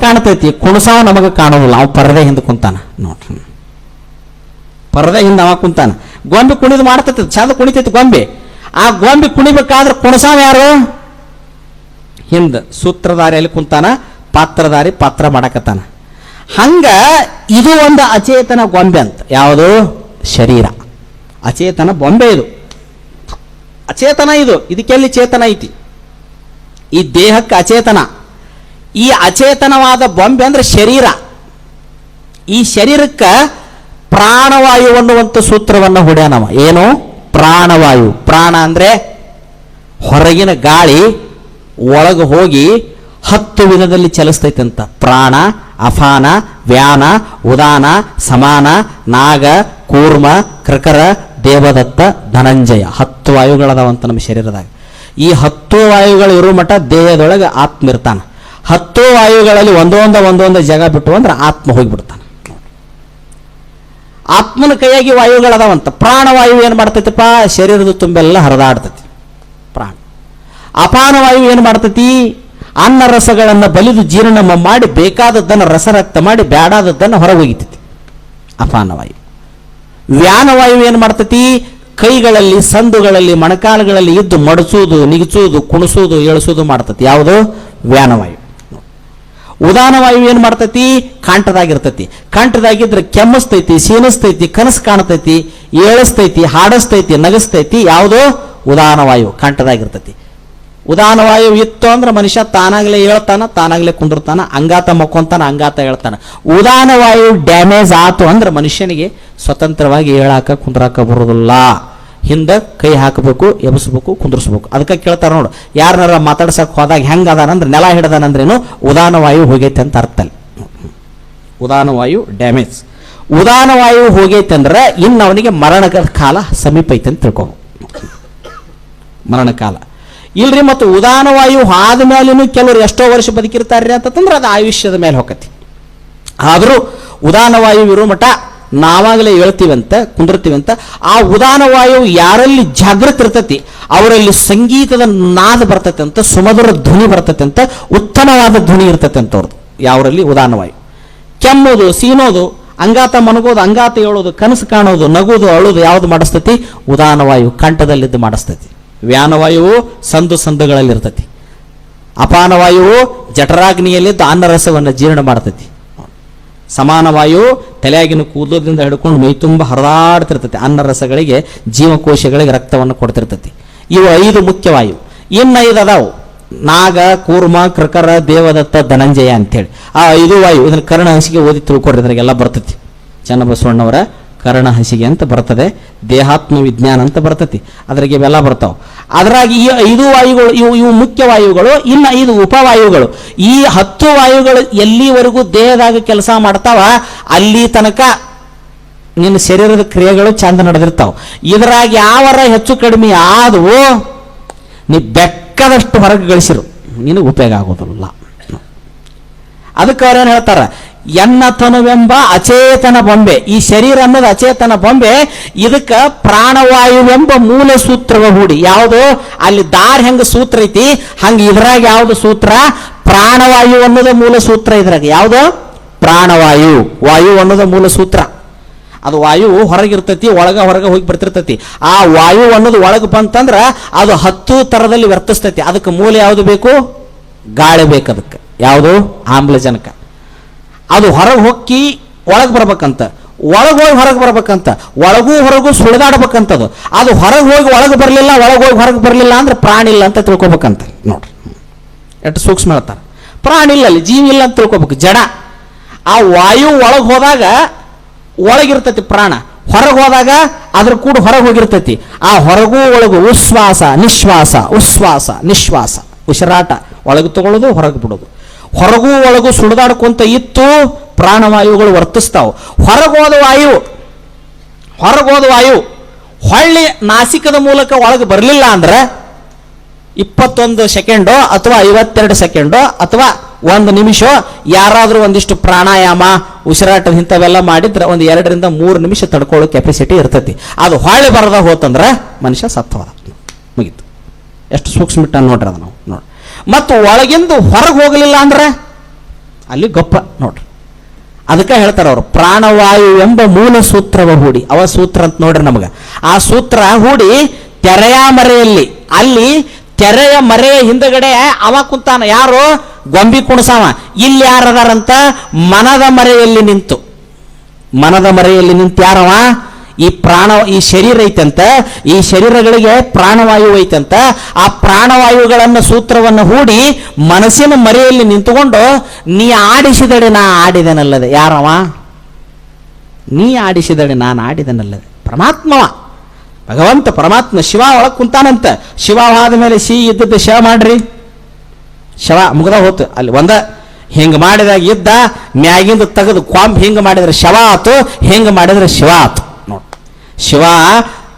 ಕಾಣ್ತೈತಿ ಕುಣಸಾವ ನಮಗೆ ಕಾಣೋದಿಲ್ಲ, ಅವ ಪರದೆ ಹಿಂದೆ ಕುಂತಾನ, ನೋಡ್ರಿ. ಪರದೆ ಹಿಂದೆ ಅವ ಕುಂತಾನ. ಗೊಂಬೆ ಕುಣಿದು ಮಾಡ್ತೈತಿ, ಚಂದ ಕುಣಿತೈತಿ ಗೊಂಬೆ. ಆ ಗೊಂಬೆ ಕುಣಿಬೇಕಾದ್ರೆ ಕುಣಸಾವ ಯಾರು? ಹಿಂದ ಸೂತ್ರಧಾರಿಯಲ್ಲಿ ಕುಂತಾನ, ಪಾತ್ರಧಾರಿ ಪಾತ್ರ ಮಾಡಕತ್ತಾನ. ಹಂಗ ಇದು ಒಂದು ಅಚೇತನ ಗೊಂಬೆ ಅಂತ. ಯಾವುದು? ಶರೀರ. ಅಚೇತನ ಬೊಂಬೆ ಇದು. ಅಚೇತನ ಇದು. ಇದಕ್ಕೆಲ್ಲಿ ಚೇತನ ಐತಿ? ಈ ದೇಹಕ್ಕೆ ಅಚೇತನ. ಈ ಅಚೇತನವಾದ ಬೊಂಬೆ ಅಂದ್ರೆ ಶರೀರ. ಈ ಶರೀರಕ್ಕೆ ಪ್ರಾಣವಾಯು ಅನ್ನುವಂಥ ಸೂತ್ರವನ್ನು ಹೊಡ್ಯಾನವ ಏನು? ಪ್ರಾಣವಾಯು. ಪ್ರಾಣ ಅಂದ್ರೆ ಹೊರಗಿನ ಗಾಳಿ ಒಳಗೆ ಹೋಗಿ ಹತ್ತು ವಿಧದಲ್ಲಿ ಚಲಿಸ್ತೈತಂತ ಪ್ರಾಣ, ಅಫಾನ, ವ್ಯಾನ, ಉದಾನ, ಸಮಾನ, ನಾಗ, ಕೂರ್ಮ, ಕೃಕರ, ದೇವದತ್ತ, ಧನಂಜಯ. ಹತ್ತು ವಾಯುಗಳದಾವಂತ ನಮ್ಮ ಶರೀರದಾಗ. ಈ ಹತ್ತು ವಾಯುಗಳು ಇರೋ ಮಟ್ಟ ದೇಹದೊಳಗೆ ಆತ್ಮ ಇರ್ತಾನ. ಹತ್ತು ವಾಯುಗಳಲ್ಲಿ ಒಂದೊಂದ ಒಂದೊಂದ ಜಾಗ ಬಿಟ್ಟು ಅಂದ್ರೆ ಆತ್ಮ ಹೋಗಿಬಿಡ್ತಾನೆ. ಆತ್ಮನ ಕೈಯಾಗಿ ವಾಯುಗಳದಾವಂತ ಪ್ರಾಣವಾಯು ಏನು ಮಾಡ್ತೈತಿಪ್ಪ? ಶರೀರದ ತುಂಬೆಲ್ಲ ಹರಿದಾಡ್ತೈತಿ. ಪ್ರಾಣ. ಅಪಾನವಾಯು ಏನು ಮಾಡ್ತೈತಿ? ಅನ್ನ ರಸಗಳನ್ನು ಬಲಿದು ಜೀರ್ಣ ಮಾಡಿ ಬೇಕಾದದ್ದನ್ನು ರಸರಕ್ತ ಮಾಡಿ ಬ್ಯಾಡಾದದ್ದನ್ನು ಹೊರಗೆ ಹೋಗಿತೈತಿ ಅಪಾನವಾಯು ವ್ಯಾನವಾಯು ಏನು ಮಾಡ್ತೈತಿ? ಕೈಗಳಲ್ಲಿ ಸಂದುಗಳಲ್ಲಿ ಮಣಕಾಲುಗಳಲ್ಲಿ ಇದ್ದು ಮಡಚುವುದು ನಿಗಿಸುವುದು ಕುಣಿಸುವುದು ಇಳಿಸುವುದು ಮಾಡ್ತತಿ. ಯಾವುದು? ವ್ಯಾನವಾಯು. ಉದಾನವಾಯು ಏನು ಮಾಡ್ತೈತಿ? ಕಾಂಟದಾಗಿರ್ತೈತಿ ಕಾಂಟದಾಗಿದ್ರೆ ಕೆಮ್ಮಸ್ತೈತಿ ಸೀನಿಸ್ತೈತಿ ಕನಸು ಕಾಣ್ತೈತಿ, ಏಳಿಸ್ತೈತಿ, ಹಾಡಿಸ್ತೈತಿ, ನಗಸ್ತೈತಿ. ಯಾವುದೋ? ಉದಾನವಾಯು ಕಾಂಟದಾಗಿರ್ತೈತಿ ಉದಾನವಾಯು ಇತ್ತು ಅಂದ್ರೆ ಮನುಷ್ಯ ತಾನಾಗ್ಲೇ ಹೇಳ್ತಾನ ತಾನಾಗ್ಲೇ ಕುಂದಿರ್ತಾನ, ಅಂಗಾತ ಮಕ್ಕೊಂತಾನ, ಅಂಗಾತ ಹೇಳ್ತಾನ ಉದಾನವಾಯು ಡ್ಯಾಮೇಜ್ ಆತು ಅಂದ್ರೆ ಮನುಷ್ಯನಿಗೆ ಸ್ವತಂತ್ರವಾಗಿ ಹೇಳಾಕ ಕುಂದ್ರಾಕ ಬರೋದಿಲ್ಲ. ಹಿಂದೆ ಕೈ ಹಾಕಬೇಕು, ಎಬ್ಸ್ಬೇಕು, ಕುಂದ್ರಿಸ್ಬೇಕು. ಅದಕ್ಕೆ ಕೇಳ್ತಾರೆ ನೋಡು ಯಾರನ್ನಾರ ಮಾತಾಡ್ಸಕ್ಕೆ ಹೋದಾಗ ಹೆಂಗೆ ಅದಾನಂದ್ರೆ ನೆಲ ಹಿಡ್ದಾನಂದ್ರೇನು ಉದಾನವಾಯು ಹೋಗೈತೆ ಅಂತ ಅರ್ಥ ಅಲ್ಲಿ. ಉದಾನವಾಯು ಡ್ಯಾಮೇಜ್ ಉದಾನವಾಯು ಹೋಗೈತೆ ಅಂದ್ರೆ ಇನ್ನು ಅವನಿಗೆ ಮರಣದ ಕಾಲ ಸಮೀಪ ಐತೆ ಅಂತ ತಿಳ್ಕೊ. ಮರಣಕಾಲ. ಇಲ್ರಿ ಮತ್ತು ಉದಾನವಾಯು ಆದ ಮೇಲೂ ಕೆಲವರು ಎಷ್ಟೋ ವರ್ಷ ಬದುಕಿರ್ತಾರ್ರಿ ಅಂತಂದ್ರೆ ಅದು ಆಯುಷ್ಯದ ಮೇಲೆ ಹೋಗತಿ ಆದರೂ ಉದಾನವಾಯು ಇರೋ ಮಠ ನಾವಾಗಲೇ ಹೇಳ್ತೀವಂತ, ಕುಂದಿರ್ತೀವಂತ, ಆ ಉದಾನವಾಯು ಯಾರಲ್ಲಿ ಜಾಗೃತಿ ಇರ್ತತಿ, ಅವರಲ್ಲಿ ಸಂಗೀತದ ನಾದ ಬರ್ತತೆ ಅಂತ, ಸುಮಧುರ ಧ್ವನಿ ಬರ್ತತೆ ಅಂತ, ಉತ್ತಮವಾದ ಧ್ವನಿ ಇರ್ತತೆ ಅಂತ ಅವ್ರದ್ದು. ಯಾವರಲ್ಲಿ? ಉದಾನವಾಯು ಕೆಮ್ಮೋದು, ಸೀನೋದು, ಅಂಗಾತ ಮನಗೋದು, ಅಂಗಾತ ಹೇಳೋದು ಕನಸು ಕಾಣೋದು, ನಗೋದು, ಅಳೋದು ಯಾವ್ದು ಮಾಡಿಸ್ತತಿ? ಉದಾನವಾಯು ಕಂಠದಲ್ಲಿದ್ದು ಮಾಡಿಸ್ತತಿ. ವ್ಯಾನವಾಯುವು ಸಂದು ಸಂದುಗಳಲ್ಲಿ ಇರ್ತತಿ. ಅಪಾನವಾಯುವು ಜಠರಾಗ್ನಿಯಲ್ಲಿದ್ದು ಅನ್ನರಸವನ್ನು ಜೀರ್ಣ ಮಾಡ್ತತಿ. ಸಮಾನವಾಯು ತಲೆಯಾಗಿನ ಕೂದಲದಿಂದ ಹಿಡ್ಕೊಂಡು ಮೈ ತುಂಬ ಹರಿದಾಡ್ತಿರ್ತೈತಿ ಅನ್ನರಸಗಳಿಗೆ ಜೀವಕೋಶಗಳಿಗೆ ರಕ್ತವನ್ನು ಕೊಡ್ತಿರ್ತೈತಿ. ಇವು ಐದು ಮುಖ್ಯವಾಯು ಇನ್ನು ಐದು ಅದಾವು. ನಾಗ, ಕೂರ್ಮ, ಕೃಕರ, ದೇವದತ್ತ, ಧನಂಜಯ ಅಂತೇಳಿ. ಆ ಐದು ವಾಯು ಇದನ್ನ ಕರ್ಣ ಹಂಸಿಗೆ ಓದಿ ತಿಳ್ಕೊಡ್ರಿ ಅದ್ರಾಗೆಲ್ಲ ಬರ್ತೈತಿ. ಚನ್ನಬಸವಣ್ಣವರ ಕರ್ಣ ಹಸಿಗೆ ಅಂತ ಬರ್ತದೆ, ದೇಹಾತ್ಮ ವಿಜ್ಞಾನ ಅಂತ ಬರ್ತತಿ. ಅದ್ರಾಗೆ ಇವೆಲ್ಲ ಬರ್ತಾವೆ. ಅದರಾಗಿ ಈ ಐದು ವಾಯುಗಳು, ಇವು ಇವು ಮುಖ್ಯ ವಾಯುಗಳು, ಇನ್ನು ಐದು ಉಪವಾಯುಗಳು. ಈ ಹತ್ತು ವಾಯುಗಳು ಎಲ್ಲಿವರೆಗೂ ದೇಹದಾಗ ಕೆಲಸ ಮಾಡ್ತಾವ? ಅಲ್ಲಿ ತನಕ ನಿನ್ನ ಶರೀರದ ಕ್ರಿಯೆಗಳು ಚಂದ ನಡೆದಿರ್ತಾವ. ಇದರಾಗಿ ಯಾವರ ಹೆಚ್ಚು ಕಡಿಮೆ ಆದವು, ನೀ ಬೆಕ್ಕದಷ್ಟು ಹೊರಗೆ ಗಳಿಸಿರು. ನಿನಗೆ ಉಪಯೋಗ ಆಗೋದಿಲ್ಲ. ಅದಕ್ಕೆ ಅವ್ರೇನು ಹೇಳ್ತಾರ? ಎನ್ನ ತನುವೆಂಬ ಅಚೇತನ ಬೊಂಬೆ. ಈ ಶರೀರ ಅನ್ನೋದು ಅಚೇತನ ಬೊಂಬೆ. ಇದಕ್ಕ ಪ್ರಾಣವಾಯುವೆಂಬ ಮೂಲ ಸೂತ್ರವ ಹೂಡಿ. ಯಾವುದು? ಅಲ್ಲಿ ದಾರ್ ಹೆಂಗ ಸೂತ್ರ ಐತಿ? ಹಂಗ ಇದ್ರಾಗ ಯಾವುದು ಸೂತ್ರ? ಪ್ರಾಣವಾಯು ಅನ್ನೋದು ಮೂಲ ಸೂತ್ರ ಇದ್ರಾಗ. ಯಾವುದು? ಪ್ರಾಣವಾಯು. ವಾಯು ಅನ್ನೋದು ಮೂಲ ಸೂತ್ರ. ಅದು ವಾಯು ಹೊರಗಿರ್ತೈತಿ, ಒಳಗ ಹೊರಗ ಹೋಗಿ ಬರ್ತಿರ್ತೈತಿ. ಆ ವಾಯು ಅನ್ನೋದು ಒಳಗೆ ಬಂತಂದ್ರ ಅದು ಹತ್ತು ತರದಲ್ಲಿ ವರ್ತಿಸ್ತೈತಿ ಅದಕ್ಕೆ ಮೂಲ ಯಾವುದು ಬೇಕು? ಗಾಳಿ ಬೇಕು ಅದಕ್ಕೆ. ಯಾವುದು? ಆಮ್ಲಜನಕ. ಅದು ಹೊರಗೆ ಹೊಕ್ಕಿ ಒಳಗೆ ಬರ್ಬೇಕಂತ. ಒಳಗೆ ಹೋಗಿ ಹೊರಗೆ ಬರ್ಬೇಕಂತ. ಒಳಗೂ ಹೊರಗೂ ಸುಳಿದಾಡ್ಬೇಕಂತದು. ಅದು ಹೊರಗೆ ಹೋಗಿ ಒಳಗೆ ಬರಲಿಲ್ಲ, ಒಳಗೆ ಹೋಗಿ ಹೊರಗೆ ಬರಲಿಲ್ಲ ಅಂದ್ರೆ ಪ್ರಾಣಿ ಇಲ್ಲ ಅಂತ ತಿಳ್ಕೊಬೇಕಂತ. ನೋಡ್ರಿ. ಎಷ್ಟು ಸೂಕ್ಷ್ಮ ಹೇಳ್ತಾರೆ. ಪ್ರಾಣಿ ಇಲ್ಲ ಅಲ್ಲಿ, ಜೀವ ಇಲ್ಲ ಅಂತ ತಿಳ್ಕೊಬೇಕು. ಜಡ. ಆ ವಾಯು ಒಳಗೆ ಹೋದಾಗ ಒಳಗಿರ್ತೈತಿ ಪ್ರಾಣ. ಹೊರಗೆ ಹೋದಾಗ ಅದ್ರ ಕೂಡ ಹೊರಗೆ ಹೋಗಿರ್ತೈತಿ. ಆ ಹೊರಗೂ ಒಳಗು ಉಶ್ವಾಸ ನಿಶ್ವಾಸ ಉಶ್ವಾಸ ನಿಶ್ವಾಸ. ಉಸಿರಾಟ. ಒಳಗೆ ತಗೊಳ್ಳೋದು, ಹೊರಗೆ ಬಿಡೋದು. ಹೊರಗೂ ಒಳಗೂ ಸುಡದಾಡ್ಕೊಂತ ಇತ್ತು, ಪ್ರಾಣವಾಯುಗಳು ವರ್ತಿಸ್ತಾವೆ. ಹೊರಗೋದ ವಾಯು ಹೊರಗೋದ ವಾಯು, ಹೊಳ್ಳಿ ನಾಸಿಕದ ಮೂಲಕ ಒಳಗೆ ಬರಲಿಲ್ಲ ಅಂದ್ರೆ ಇಪ್ಪತ್ತೊಂದು ಸೆಕೆಂಡೋ ಅಥವಾ ಐವತ್ತೆರಡು ಸೆಕೆಂಡೋ ಅಥವಾ ಒಂದು ನಿಮಿಷ ಯಾರಾದರೂ ಒಂದಿಷ್ಟು ಪ್ರಾಣಾಯಾಮ ಉಸಿರಾಟ ಇಂಥವೆಲ್ಲ ಮಾಡಿದ್ರೆ ಒಂದು ಎರಡರಿಂದ ಮೂರು ನಿಮಿಷ ತಡ್ಕೊಳ್ಳೋ ಕೆಪಾಸಿಟಿ ಇರ್ತೈತಿ. ಅದು ಹೊಳ್ಳಿ ಬರದ ಹೋತಂದ್ರೆ ಮನುಷ್ಯ ಸತ್ವದ ಮುಗೀತು. ಎಷ್ಟು ಸೂಕ್ಷ್ಮ ನೋಡ್ರಿ ಅದು ನಾವು. ನೋಡಿ ಮತ್ತು ಒಳಗಿಂದು ಹೊರಗೆ ಹೋಗಲಿಲ್ಲ ಅಂದ್ರೆ ಅಲ್ಲಿ ಗಪ್ಪ ನೋಡ್ರಿ. ಅದಕ್ಕೆ ಹೇಳ್ತಾರೆ ಅವರು, ಪ್ರಾಣವಾಯು ಎಂಬ ಮೂಲ ಸೂತ್ರವ ಹೂಡಿ. ಅವ ಸೂತ್ರ ಅಂತ ನೋಡ್ರಿ ನಮಗೆ. ಆ ಸೂತ್ರ ಹೂಡಿ ತೆರೆಯ ಮರೆಯಲ್ಲಿ. ಅಲ್ಲಿ ತೆರೆಯ ಮರೆಯ ಹಿಂದಗಡೆ ಅವ ಕುಂತಾನ. ಯಾರು? ಗೊಂಬಿ ಕುಣಸಾವ. ಇಲ್ಲಿ ಯಾರದಾರಂತ? ಮನದ ಮರೆಯಲ್ಲಿ ನಿಂತು. ಮನದ ಮರೆಯಲ್ಲಿ ನಿಂತು ಯಾರವ? ಈ ಪ್ರಾಣ, ಈ ಶರೀರ ಐತಂತ, ಈ ಶರೀರಗಳಿಗೆ ಪ್ರಾಣವಾಯು ಐತಂತ, ಆ ಪ್ರಾಣವಾಯುಗಳನ್ನು ಸೂತ್ರವನ್ನು ಹೂಡಿ ಮನಸ್ಸಿನ ಮರೆಯಲ್ಲಿ ನಿಂತುಕೊಂಡು, ನೀ ಆಡಿಸಿದಡೆ ನಾ ಆಡಿದನಲ್ಲದೆ. ಯಾರವ? ನೀ ಆಡಿಸಿದಡೆ ನಾನು ಆಡಿದನಲ್ಲದೆ. ಪರಮಾತ್ಮವ. ಭಗವಂತ ಪರಮಾತ್ಮ ಶಿವ ಒಳಗೆ ಕುಂತಾನಂತ. ಶಿವ ಆದ ಮೇಲೆ ಸಿ ಇದ್ದದ್ದು ಶವ ಮಾಡ್ರಿ. ಶವ ಮುಗ್ದ ಹೋತು. ಅಲ್ಲಿ ಒಂದ, ಹಿಂಗ ಮಾಡಿದಾಗ ಇದ್ದ, ಮ್ಯಾಗಿಂದ ತೆಗೆದು ಕ್ವಾಂಬ್ ಹಿಂಗ ಮಾಡಿದ್ರೆ ಶವ ಆತು, ಹಿಂಗ ಮಾಡಿದ್ರೆ ಶಿವ ಆತು. ಶಿವ,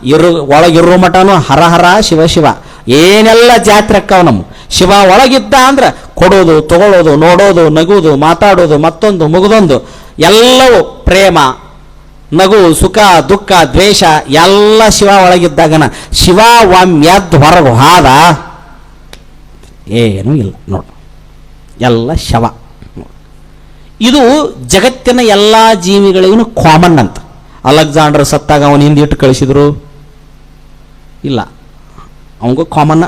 ಇರು, ಒಳಗಿರೋ ಮಠನು ಹರ ಹರ ಶಿವ ಶಿವ. ಏನೆಲ್ಲ ಜಾತ್ರೆ ಅಕ್ಕವ ನಮ್ಮ ಶಿವ ಒಳಗಿದ್ದ ಅಂದ್ರೆ ಕೊಡೋದು, ತಗೊಳ್ಳೋದು, ನೋಡೋದು ನಗುವುದು ಮಾತಾಡೋದು, ಮತ್ತೊಂದು, ಮುಗಿದೊಂದು. ಎಲ್ಲವೂ ಪ್ರೇಮ, ನಗು, ಸುಖ, ದುಃಖ, ದ್ವೇಷ, ಎಲ್ಲ ಶಿವ ಒಳಗಿದ್ದಾಗನ ಶಿವ ಹೊರಗು ಹೊರಗೆ ಹಾದ? ಏನೂ ಇಲ್ಲ, ನೋಡು. ಎಲ್ಲ ಶವ. ಇದು ಜಗತ್ತಿನ ಎಲ್ಲ ಜೀವಿಗಳಿಗೂ ಕಾಮನ್ ಅಂತ. ಅಲೆಕ್ಸಾಂಡರ್ ಸತ್ತಾಗ ಅವನ ಹಿಂದೆ ಇಟ್ಟು ಕಳಿಸಿದ್ರು? ಇಲ್ಲ. ಅವನಿಗೂ ಕಾಮನ್